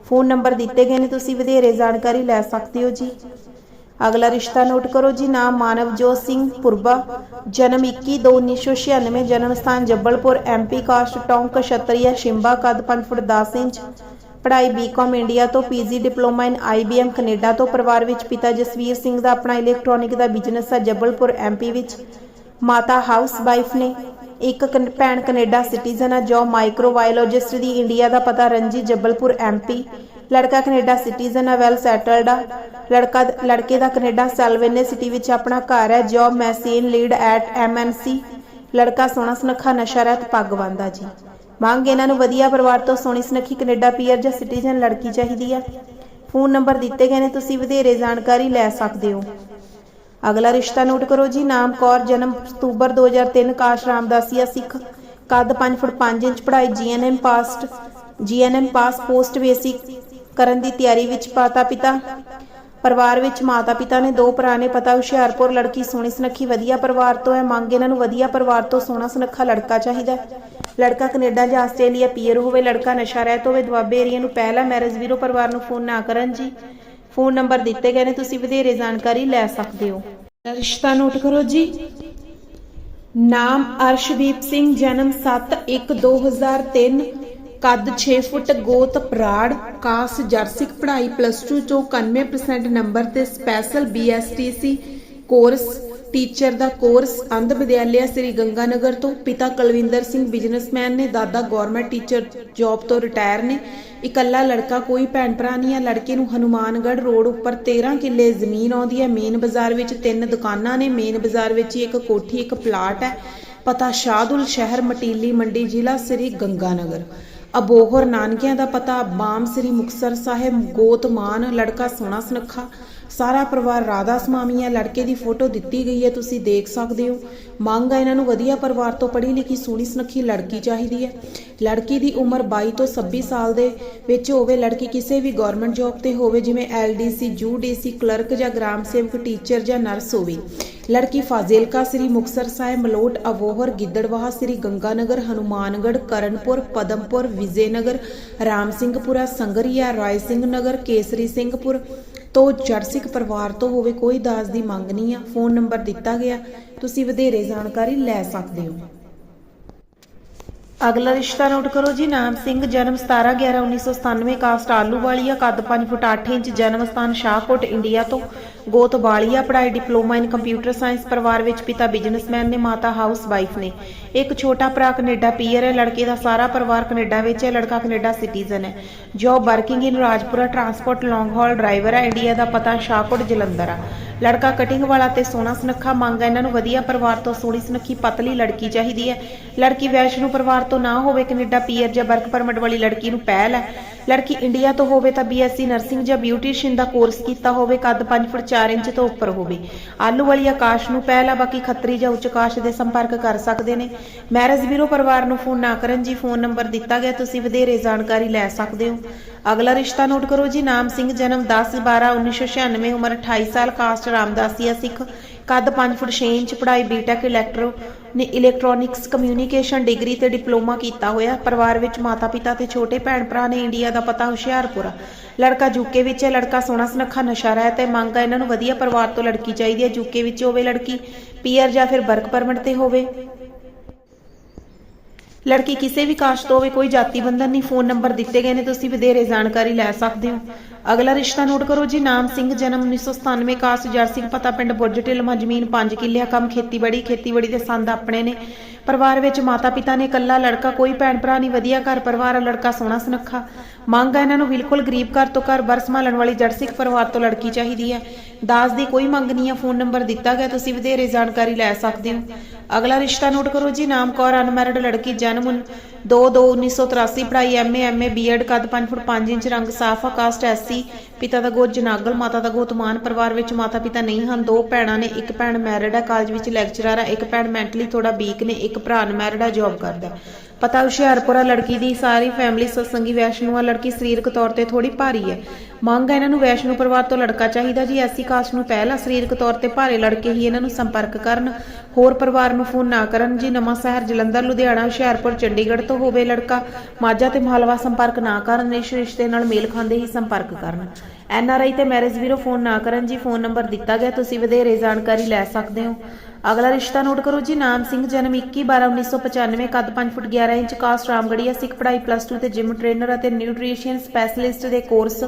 ਫੋਨ ਨੰਬਰ ਦਿੱਤੇ ਗਏ ਨੇ, ਤੁਸੀਂ ਵਧੇਰੇ ਜਾਣਕਾਰੀ ਲੈ ਸਕਦੇ ਹੋ ਜੀ। ਅਗਲਾ ਰਿਸ਼ਤਾ ਨੋਟ ਕਰੋ ਜੀ, ਨਾਮ ਮਾਨਵਜੋਤ ਸਿੰਘ ਪੁਰਬਾ, ਜਨਮ 21 2 1996 ਜਨਮ ਸਥਾਨ ਜੱਬਲਪੁਰ ਐਮਪੀ ਕਾਸਟ, ਟੌਂਕ ਕਸ਼ਤਰੀਆ ਸ਼ਿੰਬਾ, ਕੱਦ 5 ਫੁੱਟ 10 ਇੰਚ, ਪੜ੍ਹਾਈ ਬੀਕਾਮ ਇੰਡੀਆ ਤੋਂ PG diploma in IBM Canada ਤੋਂ ਪਰਿਵਾਰ ਵਿੱਚ ਪਿਤਾ ਜਸਵੀਰ ਸਿੰਘ ਦਾ ਆਪਣਾ ਇਲੈਕਟ੍ਰੋਨਿਕ ਦਾ ਬਿਜ਼ਨਸ ਹੈ ਜੱਬਲਪੁਰ ਐਮਪੀ ਵਿੱਚ। ਮਾਤਾ ਹਾਊਸ ਵਾਈਫ ਨੇ। ਇੱਕ ਭੈਣ ਕੈਨੇਡਾ ਸਿਟੀਜ਼ਨ ਹੈ ਜੋ ਮਾਈਕਰੋਬਾਇਓਲੋਜਿਸਟ ਦੀ ਇੰਡੀਆ ਦਾ ਪਤਾ ਰੰਜੀ ਜੱਬਲਪੁਰ ਐਮਪੀ ਲੜਕਾ ਕੈਨੇਡਾ ਸਿਟੀਜ਼ਨ ਹੈ ਵੈਲ ਸੈਟਲਡ ਆ। ਲੜਕਾ ਲੜਕੇ ਦਾ ਕੈਨੇਡਾ ਸੈਲਵੇਨੇ ਸਿਟੀ ਵਿੱਚ ਆਪਣਾ ਘਰ ਹੈ job machine lead at MNC ਲੜਕਾ ਸੋਹਣਾ ਸੁਨੱਖਾ ਨਸ਼ਾ ਰਹਿਤ ਪੱਗ ਬੰਨ੍ਹਦਾ ਜੀ। ਮੰਗ ਇਹਨਾਂ ਨੂੰ ਵਧੀਆ ਪਰਿਵਾਰ ਤੋਂ ਸੋਹਣੀ ਸੁਨੱਖੀ ਕੈਨੇਡਾ ਪੀਅਰ ਜਾਂ ਸਿਟੀਜ਼ਨ ਲੜਕੀ ਚਾਹੀਦੀ ਆ। ਫੋਨ ਨੰਬਰ ਦਿੱਤੇ ਗਏ ਨੇ, ਤੁਸੀਂ ਵਧੇਰੇ ਜਾਣਕਾਰੀ ਲੈ ਸਕਦੇ ਹੋ। ਅਗਲਾ ਰਿਸ਼ਤਾ ਨੋਟ ਕਰੋ ਜੀ, ਨਾਮ ਕੌਰ, ਜਨਮ ਅਕਤੂਬਰ 2003 ਕਾਸ਼ ਰਾਮਦਾਸੀਆ ਸਿੱਖ। ਕੱਦ 5 ਫੁੱਟ 5 ਇੰਚ ਪੜ੍ਹਾਈ GNM passed GNM pass post basic ਕਰਨ ਦੀ ਤਿਆਰੀ ਵਿੱਚ ਮਾਤਾ ਪਿਤਾ। ਪਰਿਵਾਰ ਵਿੱਚ ਮਾਤਾ ਪਿਤਾ ਨੇ ਦੋ ਭਰਾ ਨੇ, ਪਤਾ ਹੁਸ਼ਿਆਰਪੁਰ ਲੜਕੀ ਸੋਹਣੀ ਸੁਨੱਖੀ, ਵਧੀਆ ਪਰਿਵਾਰ ਤੋਂ ਹੈ, ਮੰਗ ਇਹਨਾਂ ਨੂੰ ਵਧੀਆ ਪਰਿਵਾਰ ਤੋਂ ਸੋਹਣਾ ਸੁਨੱਖਾ ਲੜਕਾ ਚਾਹੀਦਾ ਲੜਕਾ ਕੈਨੇਡਾ ਜਾਂ ਆਸਟ੍ਰੇਲੀਆ ਪੀਅਰ ਹੋਵੇ, ਲੜਕਾ ਨਸ਼ਾ ਰਹਿਤ ਹੋਵੇ, ਦੁਆਬੇ ਏਰੀਆ ਨੂੰ ਪਹਿਲਾ ਮੈਰਿਜ ਵੀਰੋ ਪਰਿਵਾਰ ਨੂੰ ਫੋਨ ਨਾ ਕਰਨ ਜੀ। ਫੋਨ ਨੰਬਰ ਦਿੱਤੇ ਗਏ ਨੇ, ਤੁਸੀਂ ਵਧੇਰੇ ਜਾਣਕਾਰੀ ਲੈ ਸਕਦੇ ਹੋ। ਰਿਸ਼ਤਾ ਨੋਟ ਕਰੋ ਜੀ। ਨਾਮ ਅਰਸ਼ਦੀਪ ਸਿੰਘ, ਜਨਮ 7/1/2003 ਕੱਦ 6 ਫੁੱਟ, ਗੋਤ ਪਰਾੜ, ਕਾਸ ਜਰਸਿਕ ਪੜ੍ਹਾਈ ਪਲੱਸ 2 ਚੋਂ 91% ਨੰਬਰ ਤੇ ਸਪੈਸ਼ਲ ਬੀਐਸਟੀਸੀ ਕੋਰਸ ਟੀਚਰ ਦਾ ਕੋਰਸ ਅੰਧ ਵਿਦਿਆਲਿਆ ਸ੍ਰੀ ਗੰਗਾਨਗਰ ਤੋਂ ਪਿਤਾ ਕੁਲਵਿੰਦਰ ਸਿੰਘ ਬਿਜ਼ਨਸਮੈਨ ਨੇ, ਦਾਦਾ ਗਵਰਨਮੈਂਟ ਟੀਚਰ ਜੌਬ ਤੋਂ ਰਿਟਾਇਰ ਨੇ। ਇਕੱਲਾ ਲੜਕਾ ਕੋਈ ਭੈਣ ਭਰਾ ਨਹੀਂ ਹੈ। ਲੜਕੇ ਨੂੰ ਹਨੂਮਾਨਗੜ੍ਹ ਰੋਡ ਉੱਪਰ 13 ਕਿੱਲੇ ਜ਼ਮੀਨ ਆਉਂਦੀ ਹੈ। ਮੇਨ ਬਾਜ਼ਾਰ ਵਿੱਚ ਤਿੰਨ ਦੁਕਾਨਾਂ ਨੇ। ਮੇਨ ਬਾਜ਼ਾਰ ਵਿੱਚ ਹੀ ਇੱਕ ਕੋਠੀ, ਇੱਕ ਪਲਾਟ ਹੈ। ਪਤਾ ਸ਼ਾਹਦੁਲ ਸ਼ਹਿਰ, ਮਟੀਲੀ ਮੰਡੀ, ਜ਼ਿਲ੍ਹਾ ਸ੍ਰੀ ਗੰਗਾਨਗਰ। ਅਬੋਹਰ ਨਾਨਕਿਆਂ ਦਾ ਪਤਾ, ਬਾਮ ਸ੍ਰੀ ਮੁਕਤਸਰ ਸਾਹਿਬ, ਗੋਤ ਮਾਨ, ਲੜਕਾ ਸੋਹਣਾ ਸੁਨੱਖਾ। ਸਾਰਾ ਪਰਿਵਾਰ ਰਾਧਾ ਸਮਾਮੀ ਹੈ, ਲੜਕੇ ਦੀ ਫੋਟੋ ਦਿੱਤੀ ਗਈ ਹੈ, ਤੁਸੀਂ ਦੇਖ ਸਕਦੇ ਹੋ। ਮੰਗ ਹੈ ਇਹਨਾਂ ਨੂੰ ਵਧੀਆ ਪਰਿਵਾਰ ਤੋਂ ਪੜ੍ਹੀ ਲਿਖੀ, ਸੋਹਣੀ ਸੁਨੱਖੀ ਲੜਕੀ ਚਾਹੀਦੀ ਹੈ। ਲੜਕੀ ਦੀ ਉਮਰ 22 ਤੋਂ 26 ਸਾਲ ਦੇ ਵਿੱਚ ਹੋਵੇ, ਲੜਕੀ ਕਿਸੇ ਵੀ ਗਵਰਨਮੈਂਟ ਜੌਬ ਤੇ ਹੋਵੇ, ਜਿਵੇਂ ਐਲਡੀਸੀ, ਯੂਡੀਸੀ, ਕਲਰਕ ਜਾਂ ਗ੍ਰਾਮ ਸੇਵਕ, ਟੀਚਰ ਜਾਂ ਨਰਸ ਹੋਵੇ। ਲੜਕੀ ਫਾਜ਼ਿਲਕਾ, ਸ੍ਰੀ ਮੁਕਤਸਰ ਸਾਹਿਬ, ਮਲੋਟ ਅਬੋਹਰ ਗਿੱਦੜਵਾਹਾ, ਸ੍ਰੀ ਗੰਗਾਨਗਰ, ਹਨੂਮਾਨਗੜ੍ਹ, ਕਰਨਪੁਰ, ਪਦਮਪੁਰ, ਵਿਜੇਨਗਰ ਰਾਮ ਸਿੰਘਪੁਰਾ ਸੰਗਰੀਆ ਰਾਏ ਸਿੰਘ ਨਗਰ ਕੇਸਰੀ ਸਿੰਘਪੁਰ ਤੋਂ ਜਰਸਿਕ ਪਰਿਵਾਰ ਤੋਂ ਹੋਵੇ ਕੋਈ ਦਾਜ ਦੀ ਮੰਗ ਨਹੀਂ ਆ, ਫੋਨ ਨੰਬਰ ਦਿੱਤਾ ਗਿਆ, ਤੁਸੀਂ ਵਧੇਰੇ ਜਾਣਕਾਰੀ ਲੈ ਸਕਦੇ ਹੋ। ਅਗਲਾ ਰਿਸ਼ਤਾ ਨੋਟ ਕਰੋ ਜੀ, ਨਾਮ ਸਿੰਘ, ਜਨਮ 17 11 1997 ਕਾਸਟ ਆਲੂਵਾਲੀਆ, ਕੱਦ 5 ਫੁੱਟ 8 ਇੰਚ, ਜਨਮ ਸਥਾਨ ਸ਼ਾਹਕੋਟ, ਇੰਡੀਆ ਤੋਂ। ਗੋਤ ਵਾਲੀਆ ਪੜ੍ਹਾਈ, ਡਿਪਲੋਮਾ ਇਨ ਕੰਪਿਊਟਰ ਸਾਇੰਸ ਪਰਿਵਾਰ ਵਿੱਚ ਪਿਤਾ ਬਿਜ਼ਨਸਮੈਨ ਨੇ, ਮਾਤਾ ਹਾਊਸ ਵਾਈਫ ਨੇ। ਇੱਕ ਛੋਟਾ ਭਰਾ ਕੈਨੇਡਾ ਪੀਅਰ ਹੈ, ਲੜਕੇ ਦਾ ਸਾਰਾ ਪਰਿਵਾਰ ਕੈਨੇਡਾ ਵਿੱਚ ਹੈ, ਲੜਕਾ ਕੈਨੇਡਾ ਸਿਟੀਜ਼ਨ ਹੈ। Job working in Rajpura transport long haul driver ਹੈ ਇੰਡੀਆ ਦਾ ਪਤਾ ਸ਼ਾਹਕੋਟ ਜਲੰਧਰ ਆ। ਲੜਕਾ ਕਟਿੰਗ ਵਾਲਾ ਤੇ ਸੋਹਣਾ ਸੁਨੱਖਾ, ਮੰਗ ਹੈ ਇਹਨਾਂ ਨੂੰ ਵਧੀਆ ਪਰਿਵਾਰ ਤੋਂ ਸੋਹਣੀ ਸੁਨੱਖੀ ਪਤਲੀ ਲੜਕੀ ਚਾਹੀਦੀ ਹੈ। ਲੜਕੀ ਵੈਸ਼ਨੂ ਪਰਿਵਾਰ ਤੋਂ ਨਾ ਹੋਵੇ, ਕੈਨੇਡਾ ਪੀਅਰ ਜਾਂ ਵਰਕ ਪਰਮਿਟ ਵਾਲੀ ਲੜਕੀ ਨੂੰ ਪਹਿਲ ਹੈ। ਲੜਕੀ ਇੰਡੀਆ ਤੋਂ ਹੋਵੇ ਤਾਂ ਬੀਐਸਸੀ ਨਰਸਿੰਗ ਜਾਂ ਬਿਊਟੀਸ਼ੀਅਨ ਦਾ ਕੋਰਸ ਕੀਤਾ ਹੋਵੇ, ਕੱਦ 5 ਫੁੱਟ 4 ਇੰਚ ਤੋਂ ਉੱਪਰ ਹੋਵੇ। ਆਲੂ ਵਾਲੀ ਆਕਾਸ਼ ਨੂੰ ਪਹਿਲ, ਬਾਕੀ ਖੱਤਰੀ ਜਾਂ ਉੱਚ ਆਕਾਸ਼ ਦੇ ਸੰਪਰਕ ਕਰ ਸਕਦੇ ਨੇ। ਮੈਰਿਜ ਬਿਊਰੋ ਪਰਿਵਾਰ ਨੂੰ ਫੋਨ ਨਾ ਕਰਨ ਜੀ, ਫੋਨ ਨੰਬਰ ਦਿੱਤਾ ਗਿਆ, ਤੁਸੀਂ ਵਧੇਰੇ ਜਾਣਕਾਰੀ ਲੈ ਸਕਦੇ ਹੋ। ਅਗਲਾ ਰਿਸ਼ਤਾ ਨੋਟ ਕਰੋ ਜੀ, ਨਾਮ ਸਿੰਘ, ਜਨਮ 10 12 1996 ਉਮਰ 28 ਸਾਲ, ਕਾਸਟ ਰਾਮਦਾਸੀਆ ਸਿੱਖ, ਕੱਦ 5 ਫੁੱਟ 6 ਇੰਚ, ਪੜ੍ਹਾਈ ਬੀਟੈਕ ਇਲੈਕਟ੍ਰੋ ਨੇ ਇਲੈਕਟ੍ਰੋਨਿਕਸ ਕਮਿਊਨੀਕੇਸ਼ਨ ਡਿਗਰੀ ਤੇ ਡਿਪਲੋਮਾ ਕੀਤਾ ਹੋਇਆ। ਪਰਿਵਾਰ ਵਿੱਚ ਮਾਤਾ ਪਿਤਾ ਤੇ ਛੋਟੇ ਭੈਣ ਭਰਾ ਨੇ ਇੰਡੀਆ ਦਾ ਪਤਾ ਹੁਸ਼ਿਆਰਪੁਰ। ਲੜਕਾ ਯੂਕੇ ਵਿੱਚ ਹੈ, ਲੜਕਾ ਸੋਹਣਾ ਸੁਨੱਖਾ ਨਸ਼ਾ ਰਹਿਤ ਹੈ ਮੰਗ ਹੈ ਇਹਨਾਂ ਨੂੰ ਵਧੀਆ ਪਰਿਵਾਰ ਤੋਂ ਲੜਕੀ ਚਾਹੀਦੀ ਹੈ। ਯੂਕੇ ਵਿੱਚ ਹੋਵੇ ਲੜਕੀ ਪੀਆਰ ਜਾਂ ਫਿਰ ਵਰਕ ਪਰਮਿਟ ਤੇ ਹੋਵੇ। ਲੜਕੀ ਕਿਸੇ ਵੀ ਕਾਸਟ ਤੋਂ ਹੋਵੇ, ਕੋਈ ਜਾਤੀ ਬੰਧਨ ਨਹੀਂ, ਫੋਨ ਨੰਬਰ ਦਿੱਤੇ ਗਏ ਨੇ, ਤੁਸੀਂ ਵਧੇਰੇ ਜਾਣਕਾਰੀ ਲੈ ਸਕਦੇ ਹੋ। ਅਗਲਾ ਰਿਸ਼ਤਾ ਨੋਟ ਕਰੋ ਜੀ ਨਾਮ ਸਿੰਘ ਜਨਮ 1997 ਕਾਸਟ ਜਰਸਿੰਘ ਪਤਾ ਪਿੰਡ ਬੁਰਜ ਢਿਲਮਾ ਜ਼ਮੀਨ 5 ਕਿੱਲੇ ਕੰਮ ਖੇਤੀਬਾੜੀ ਖੇਤੀਬਾੜੀ ਦੇ ਸੰਦ ਆਪਣੇ ਨੇ। ਪਰਿਵਾਰ ਵਿੱਚ ਮਾਤਾ ਪਿਤਾ ਨੇ ਇਕੱਲਾ ਲੜਕਾ ਕੋਈ ਭੈਣ ਭਰਾ ਨਹੀਂ ਵਧੀਆ ਘਰ ਪਰਿਵਾਰ ਆ, ਲੜਕਾ ਸੋਹਣਾ ਸੁਨੱਖਾ। ਮੰਗ ਹੈ ਇਹਨਾਂ ਨੂੰ ਬਿਲਕੁਲ ਗਰੀਬ ਘਰ ਤੋਂ ਘਰ ਬਰ ਸੰਭਾਲਣ ਵਾਲੀ ਜਰਸਿਕ ਪਰਿਵਾਰ ਤੋਂ ਲੜਕੀ ਚਾਹੀਦੀ ਹੈ। ਦਾਸ ਦੀ ਕੋਈ ਮੰਗ ਨਹੀਂ ਹੈ ਫੋਨ ਨੰਬਰ ਦਿੱਤਾ ਗਿਆ ਤੁਸੀਂ ਵਧੇਰੇ ਜਾਣਕਾਰੀ ਲੈ ਸਕਦੇ ਹੋ। ਅਗਲਾ ਰਿਸ਼ਤਾ ਨੋਟ ਕਰੋ ਜੀ ਨਾਮ ਕੌਰ ਅਨਮੈਰਿਡ ਲੜਕੀ ਜਨਮ 2 2 1983 ਪੜ੍ਹਾਈ ਐਮਏ ਐਮਏ ਬੀਐਡ ਕੱਦ 5 ਫੁੱਟ 5 ਇੰਚ ਰੰਗ ਸਾਫ਼ ਆ ਕਾਸਟ ਐਸਸੀ ਪਿਤਾ ਦਾ ਗੋਤ ਜਨਾਗਲ, ਮਾਤਾ ਦਾ ਗੋਤ ਮਾਨ ਪਰਿਵਾਰ ਵਿੱਚ ਮਾਤਾ ਪਿਤਾ ਨਹੀਂ ਹਨ। ਦੋ ਭੈਣਾਂ ਨੇ, ਇੱਕ ਭੈਣ ਮੈਰਿਡ ਹੈ ਕਾਲਜ ਵਿੱਚ ਲੈਕਚਰਰ ਹੈ ਇੱਕ ਭੈਣ ਮੈਂਟਲੀ ਥੋੜਾ ਵੀਕ ਨੇ, ਇੱਕ ਭਰਾ ਅਨਮੈਰਿਡ ਹੈ ਜੌਬ ਕਰਦਾ। ਹੈ। ਪਤਾ ਹੁਸ਼ਿਆਰਪੁਰਾ ਲੜਕੀ ਦੀ ਸਾਰੀ ਫੈਮਿਲੀ ਸਤਸੰਗੀ, ਵੈਸ਼ਨੂ ਆ। ਲੜਕੀ ਸਰੀਰਕ ਤੌਰ ਤੇ ਥੋੜੀ ਭਾਰੀ ਹੈ ਮੰਗ ਹੈ ਇਹਨਾਂ ਨੂੰ ਵੈਸ਼ਨੂ ਪਰਿਵਾਰ ਤੋਂ ਲੜਕਾ ਚਾਹੀਦਾ ਜੀ। ਐਸੀ ਕਾਸਟ ਨੂੰ ਪਹਿਲਾ ਸਰੀਰਕ ਤੌਰ ਤੇ ਭਾਰੇ ਲੜਕੇ ਹੀ ਇਹਨਾਂ ਨੂੰ ਸੰਪਰਕ ਕਰਨ, ਹੋਰ ਪਰਿਵਾਰ ਨੂੰ ਫੋਨ ਨਾ ਕਰਨ ਜੀ। ਨਵਾਂ ਸ਼ਹਿਰ ਜਲੰਧਰ, ਲੁਧਿਆਣਾ, ਹੁਸ਼ਿਆਰਪੁਰ, ਚੰਡੀਗੜ੍ਹ ਤੋਂ ਹੋਵੇ ਲੜਕਾ, ਮਾਝਾ ਤੇ ਮਾਲਵਾ ਸੰਪਰਕ ਨਾ ਕਰਨ ਇਸ ਰਿਸ਼ਤੇ ਨਾਲ ਮੇਲ ਖਾਂਦੇ ਹੀ ਸੰਪਰਕ ਕਰਨ। ਐਨ ਆਰ ਆਈ ਤੇ ਮੈਰਿਜ ਵੀਰੋ ਫੋਨ ਨਾ ਕਰਨ ਜੀ। ਫੋਨ ਨੰਬਰ ਦਿੱਤਾ ਗਿਆ, ਤੁਸੀਂ ਵਧੇਰੇ ਜਾਣਕਾਰੀ ਲੈ ਸਕਦੇ ਹੋ। ਅਗਲਾ ਰਿਸ਼ਤਾ ਨੋਟ ਕਰੋ ਜੀ। ਨਾਮ ਸਿੰਘ, ਜਨਮ 21 12 1995 ਕੱਦ 5 foot 11 inch caste Ramgarhia Sikh ਪੜ੍ਹਾਈ ਪਲੱਸ 2 ਤੇ ਜਿਮ ਟ੍ਰੇਨਰ ਅਤੇ ਨਿਊਟ੍ਰੀਸ਼ਨ ਸਪੈਸ਼ਲਿਸਟ ਦੇ ਕੋਰਸ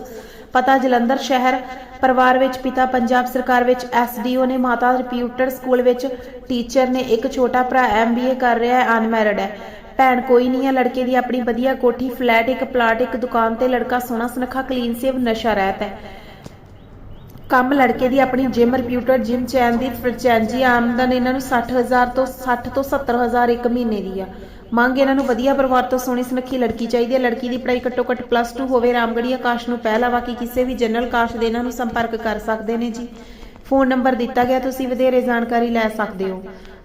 ਪਤਾ ਜਲੰਧਰ ਸ਼ਹਿਰ ਪਰਿਵਾਰ ਵਿੱਚ ਪਿਤਾ ਪੰਜਾਬ ਸਰਕਾਰ ਵਿੱਚ ਐਸਡੀਓ ਨੇ, ਮਾਤਾ ਰਿਪਿਊਟਰ ਸਕੂਲ ਵਿੱਚ ਟੀਚਰ ਨੇ, ਇੱਕ ਛੋਟਾ ਭਰਾ ਐਮਬੀਏ ਕਰ ਰਿਹਾ ਹੈ, ਅਨਮੈਰਿਡ ਹੈ। ਭੈਣ ਕੋਈ ਨਹੀਂ ਹੈ, ਲੜਕੇ ਦੀ ਆਪਣੀ ਵਧੀਆ ਕੋਠੀ, ਫਲੈਟ, ਇੱਕ ਪਲਾਟ, ਇੱਕ ਦੁਕਾਨ ਤੇ ਲੜਕਾ ਸੋਹਣਾ ਸੁਨੱਖਾ, ਕਲੀਨ, ਸੇਵ, ਨਸ਼ਾ ਰਹਿਤ ਹੈ। ਕੰਮ ਲੜਕੇ ਦੀ ਆਪਣੀ ਜਿਮ ਰਿਪਿਊਟਰ ਜਿਮ, ਚੈਨ ਦੀ ਫਰਚੈਂਜੀ ਆਮਦਨ ਇਹਨਾਂ ਨੂੰ 60000 ਤੋਂ 60 ਤੋਂ 70000 ਇੱਕ ਮਹੀਨੇ ਦੀ ਆ। ਮੰਗ ਇਹਨਾਂ ਨੂੰ ਵਧੀਆ ਪਰਿਵਾਰ ਤੋਂ ਸੋਹਣੀ ਸੁਨੱਖੀ ਲੜਕੀ ਚਾਹੀਦੀ ਹੈ। ਲੜਕੀ ਦੀ ਪੜ੍ਹਾਈ ਘੱਟੋ ਘੱਟ ਪਲੱਸ 2 ਹੋਵੇ। ਰਾਮਗੜੀਆ ਕਾਸ਼ ਨੂੰ ਪਹਿਲਾ ਬਾਕੀ ਕਿਸੇ ਵੀ ਜਨਰਲ ਕਾਸ਼ ਦੇ ਇਹਨਾਂ ਨੂੰ ਸੰਪਰਕ ਕਰ ਸਕਦੇ ਨੇ ਜੀ। ਫੋਨ ਨੰਬਰ ਦਿੱਤਾ ਗਿਆ। ਤੁਸੀਂ ਵਧੇਰੇ ਜਾਣਕਾਰੀ ਲੈ ਸਕਦੇ ਹੋ।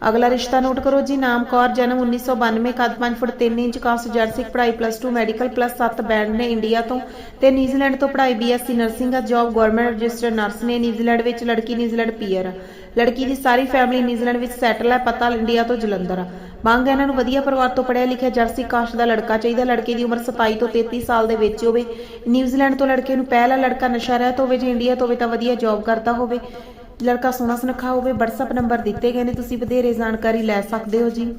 ਅਗਲਾ ਰਿਸ਼ਤਾ ਨੋਟ ਕਰੋ ਜੀ। ਨਾਮ ਕੌਰ, ਜਨਮ 1992 ਕੱਦ 5 ਫੁੱਟ 3 ਇੰਚ ਕਾਸਟ ਜਰਸਿਕ ਪੜ੍ਹਾਈ ਪਲੱਸ 2 ਮੈਡੀਕਲ ਪਲੱਸ 7 ਬੈਂਡ ਨੇ ਇੰਡੀਆ ਤੋਂ। ਤੇ ਨਿਊਜ਼ੀਲੈਂਡ ਤੋਂ ਪੜ੍ਹਾਈ ਬੀਐਸਸੀ ਨਰਸਿੰਗ ਦਾ ਜੌਬ ਗਵਰਨਮੈਂਟ ਰਜਿਸਟਰਡ ਨਰਸ ਨੇ। ਨਿਊਜ਼ੀਲੈਂਡ ਵਿੱਚ ਲੜਕੀ, ਨਿਊਜ਼ੀਲੈਂਡ ਪੀਅਰ ਲੜਕੀ ਦੀ ਸਾਰੀ ਫੈਮਿਲੀ ਨਿਊਜ਼ੀਲੈਂਡ ਵਿੱਚ ਸੈਟਲ ਹੈ, ਪਤਾ ਇੰਡੀਆ ਤੋਂ ਜਲੰਧਰ। ਮੰਗ ਇਹਨਾਂ ਨੂੰ ਵਧੀਆ ਪਰਿਵਾਰ ਤੋਂ ਪੜ੍ਹਿਆ ਲਿਖਿਆ, ਜਰਸੀ ਕਾਸ਼ ਦਾ ਲੜਕਾ ਚਾਹੀਦਾ। ਲੜਕੇ ਦੀ ਉਮਰ 27 ਤੋਂ 33 ਸਾਲ ਦੇ ਵਿੱਚ ਹੋਵੇ। ਨਿਊਜ਼ੀਲੈਂਡ ਤੋਂ ਲੜਕੇ ਨੂੰ ਪਹਿਲਾ ਲੜਕਾ ਨਸ਼ਾ ਰਹਿਤ ਹੋਵੇ, ਜੇ ਇੰਡੀਆ ਤੋਂ ਹੋਵੇ ਤਾਂ ਵਧੀਆ ਜੌਬ ਕਰਦਾ ਹੋਵੇ। ਲੜਕਾ ਸੋਹਣਾ ਸੁਨੱਖਾ ਹੋਵੇ, WhatsApp ਨੰਬਰ ਦਿੱਤੇ ਗਏ ਨੇ, ਤੁਸੀਂ ਵਧੇਰੇ ਜਾਣਕਾਰੀ ਲੈ ਸਕਦੇ ਹੋ ਜੀ।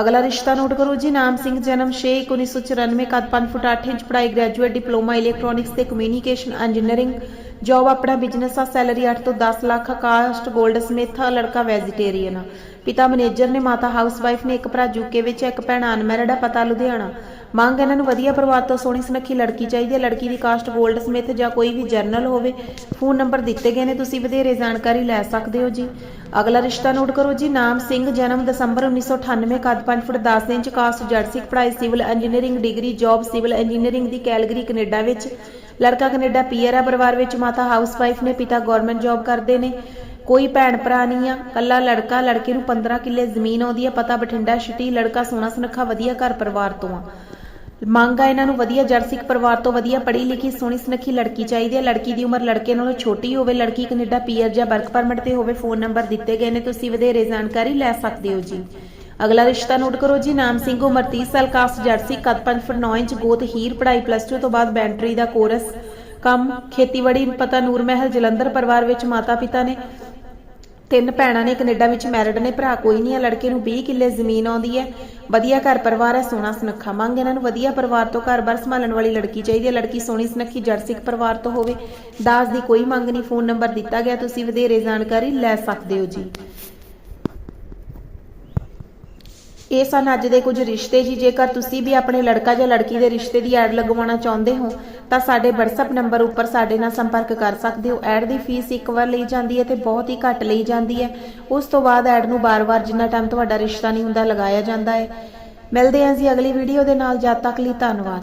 ਅਗਲਾ ਰਿਸ਼ਤਾ ਨੋਟ ਕਰੋ ਜੀ, ਨਾਮ ਸਿੰਘ ਜਨਮ 6 1994 ਕੱਦ 5 ਫੁੱਟ 8 ਇੰਚ, ਪੜ੍ਹਾਈ ਗ੍ਰੈਜੂਏਟ ਡਿਪਲੋਮਾ ਇਲੈਕਟ੍ਰੋਨਿਕਸ ਤੇ ਕਮਿਊਨੀਕੇਸ਼ਨ ਇੰਜੀਨੀਅਰਿੰਗ ਜੌਬ ਆਪਣਾ ਬਿਜ਼ਨਸ ਆ ਸੈਲਰੀ 8 ਤੋਂ 10 ਲੱਖ ਕਾਸਟ 골ਡ ਸਮਿਥ ਆ, ਲੜਕਾ ਵੈਜੀਟੇਰੀਅਨ ਆ। ਪਿਤਾ ਮੈਨੇਜਰ ਨੇ, ਮਾਤਾ ਹਾਊਸਵਾਈਫ ਨੇ, ਇੱਕ ਭਰਾ ਯੂਕੇ ਵਿੱਚ, ਇੱਕ ਭੈਣ ਅਨਮੈਰਿਡ ਆ, ਪਤਾ ਲੁਧਿਆਣਾ। ਮੰਗ ਇਹਨਾਂ ਨੂੰ ਵਧੀਆ ਪਰਿਵਾਰ ਤੋਂ ਸੋਹਣੀ ਸੁਨੱਖੀ ਲੜਕੀ ਚਾਹੀਦੀ ਹੈ ਲੜਕੀ ਦੀ ਕਾਸਟ 골ਡ ਸਮਿਥ ਜਾਂ ਕੋਈ ਵੀ ਜਰਨਲ ਹੋਵੇ ਫੋਨ ਨੰਬਰ ਦਿੱਤੇ ਗਏ ਨੇ, ਤੁਸੀਂ ਵਧੇਰੇ ਜਾਣਕਾਰੀ ਲੈ ਸਕਦੇ ਹੋ ਜੀ। ਅਗਲਾ ਰਿਸ਼ਤਾ ਨੋਟ ਕਰੋ ਜੀ, ਨਾਮ ਸਿੰਘ, ਜਨਮ ਦਸੰਬਰ 1998 ਕੱਦ 5 ਫੁੱਟ 10 ਇੰਚ ਕਾਸਟ ਜਰਸਿਕ ਪੜ੍ਹਾਈ civil engineering degree job civil engineering ਦੀ ਕੈਲਗਰੀ ਕੈਨੇਡਾ ਵਿੱਚ। ਲੜਕਾ ਕੈਨੇਡਾ ਪੀਅਰ ਹੈ ਪਰਿਵਾਰ ਵਿੱਚ ਮਾਤਾ ਹਾਊਸਵਾਈਫ ਨੇ, ਪਿਤਾ ਗਵਰਨਮੈਂਟ ਜੌਬ ਕਰਦੇ ਨੇ। ਕੋਈ ਭੈਣ ਭਰਾ ਨਹੀਂ ਆ, ਕੱਲਾ ਲੜਕਾ, ਲੜਕੇ ਨੂੰ 15 ਕਿੱਲੇ ਜ਼ਮੀਨ ਆਉਂਦੀ ਆ, ਪਤਾ ਬਠਿੰਡਾ ਸਿਟੀ, ਲੜਕਾ ਸੋਹਣਾ ਸੁਨੱਖਾ, ਵਧੀਆ ਘਰ ਪਰਿਵਾਰ ਤੋਂ ਆ। ਮੰਗ ਆ ਇਹਨਾਂ ਨੂੰ ਵਧੀਆ ਜਰਸਿਕ ਪਰਿਵਾਰ ਤੋਂ ਵਧੀਆ ਪੜ੍ਹੀ ਲਿਖੀ, ਸੋਹਣੀ ਸੁਨੱਖੀ ਲੜਕੀ ਚਾਹੀਦੀ ਹੈ ਲੜਕੀ ਦੀ ਉਮਰ ਲੜਕੇ ਨਾਲੋਂ ਛੋਟੀ ਹੋਵੇ, ਲੜਕੀ ਕੈਨੇਡਾ ਪੀਆਰ ਜਾਂ ਵਰਕ ਪਰਮਿਟ ਤੇ ਹੋਵੇ, ਫੋਨ ਨੰਬਰ ਦਿੱਤੇ ਗਏ ਨੇ, ਤੁਸੀਂ ਵਧੇਰੇ ਜਾਣਕਾਰੀ ਲੈ ਸਕਦੇ ਹੋ ਜੀ। ਅਗਲਾ ਰਿਸ਼ਤਾ ਨੋਟ ਕਰੋ ਜੀ, ਨਾਮ ਸਿੰਘ, ਉਮਰ 30 ਸਾਲ, ਕਾਸਟ ਜਰਸੀ, ਕੱਦ 5 ਫੁੱਟ 9 ਇੰਚ, ਗੋਤ ਹੀਰ, ਪੜ੍ਹਾਈ ਪਲੱਸ 2 ਤੋਂ ਬਾਅਦ ਬੈਂਟਰੀ ਦਾ ਕੋਰਸ, ਕੰਮ, ਖੇਤੀਬਾੜੀ, ਪਤਾ ਨੂਰ ਮਹਿਲ, ਜਲੰਧਰ, ਪਰਿਵਾਰ ਵਿੱਚ ਮਾਤਾ ਪਿਤਾ ਨੇ, ਤਿੰਨ ਭੈਣਾਂ ਨੇ, ਕੈਨੇਡਾ ਵਿੱਚ ਮੈਰਿਡ ਨੇ, ਭਰਾ ਕੋਈ ਨਹੀਂ ਹੈ, ਲੜਕੇ ਨੂੰ 20 ਕਿੱਲੇ ਜ਼ਮੀਨ ਆਉਂਦੀ ਹੈ, ਵਧੀਆ ਘਰ ਪਰਿਵਾਰ ਹੈ, ਸੋਹਣਾ ਸੁਨੱਖਾ ਮੰਗ ਇਹਨਾਂ ਨੂੰ, ਵਧੀਆ ਪਰਿਵਾਰ ਤੋਂ ਘਰ-ਬਾਰ ਸੰਭਾਲਣ ਵਾਲੀ ਲੜਕੀ ਚਾਹੀਦੀ ਹੈ, ਲੜਕੀ ਸੋਹਣੀ ਸੁਨੱਖੀ ਜਰਸਿਕ ਪਰਿਵਾਰ ਤੋਂ ਹੋਵੇ, ਦਾਸ ਦੀ ਕੋਈ ਮੰਗ ਨਹੀਂ ਫੋਨ ਨੰਬਰ ਦਿੱਤਾ ਗਿਆ, ਤੁਸੀਂ ਵਧੇਰੇ ਜਾਣਕਾਰੀ ਲੈ ਸਕਦੇ ਹੋ ਜੀ। ਇਹ ਸਨ ਅੱਜ ਦੇ ਕੁਝ ਰਿਸ਼ਤੇ ਜੀ। ਜੇਕਰ ਤੁਸੀਂ ਵੀ ਆਪਣੇ ਲੜਕਾ ਜਾਂ ਲੜਕੀ ਦੇ ਰਿਸ਼ਤੇ ਦੀ ਐਡ ਲਗਵਾਉਣਾ ਚਾਹੁੰਦੇ ਹੋ, ਤਾਂ ਸਾਡੇ WhatsApp ਨੰਬਰ ਉੱਪਰ ਸਾਡੇ ਨਾਲ ਸੰਪਰਕ ਕਰ ਸਕਦੇ ਹੋ। ਐਡ ਦੀ ਫੀਸ ਇੱਕ ਵਾਰ ਲਈ ਜਾਂਦੀ ਹੈ ਤੇ ਬਹੁਤ ਹੀ ਘੱਟ ਲਈ ਜਾਂਦੀ ਹੈ। ਉਸ ਤੋਂ ਬਾਅਦ ਐਡ ਨੂੰ ਬਾਰ-ਬਾਰ ਜਿੰਨਾ ਟਾਈਮ ਤੁਹਾਡਾ ਰਿਸ਼ਤਾ ਨਹੀਂ ਹੁੰਦਾ, ਲਗਾਇਆ ਜਾਂਦਾ ਹੈ। ਮਿਲਦੇ ਹਾਂ ਜੀ ਅਗਲੀ ਵੀਡੀਓ ਦੇ ਨਾਲ। ਜਦ ਤੱਕ ਲਈ ਧੰਨਵਾਦ।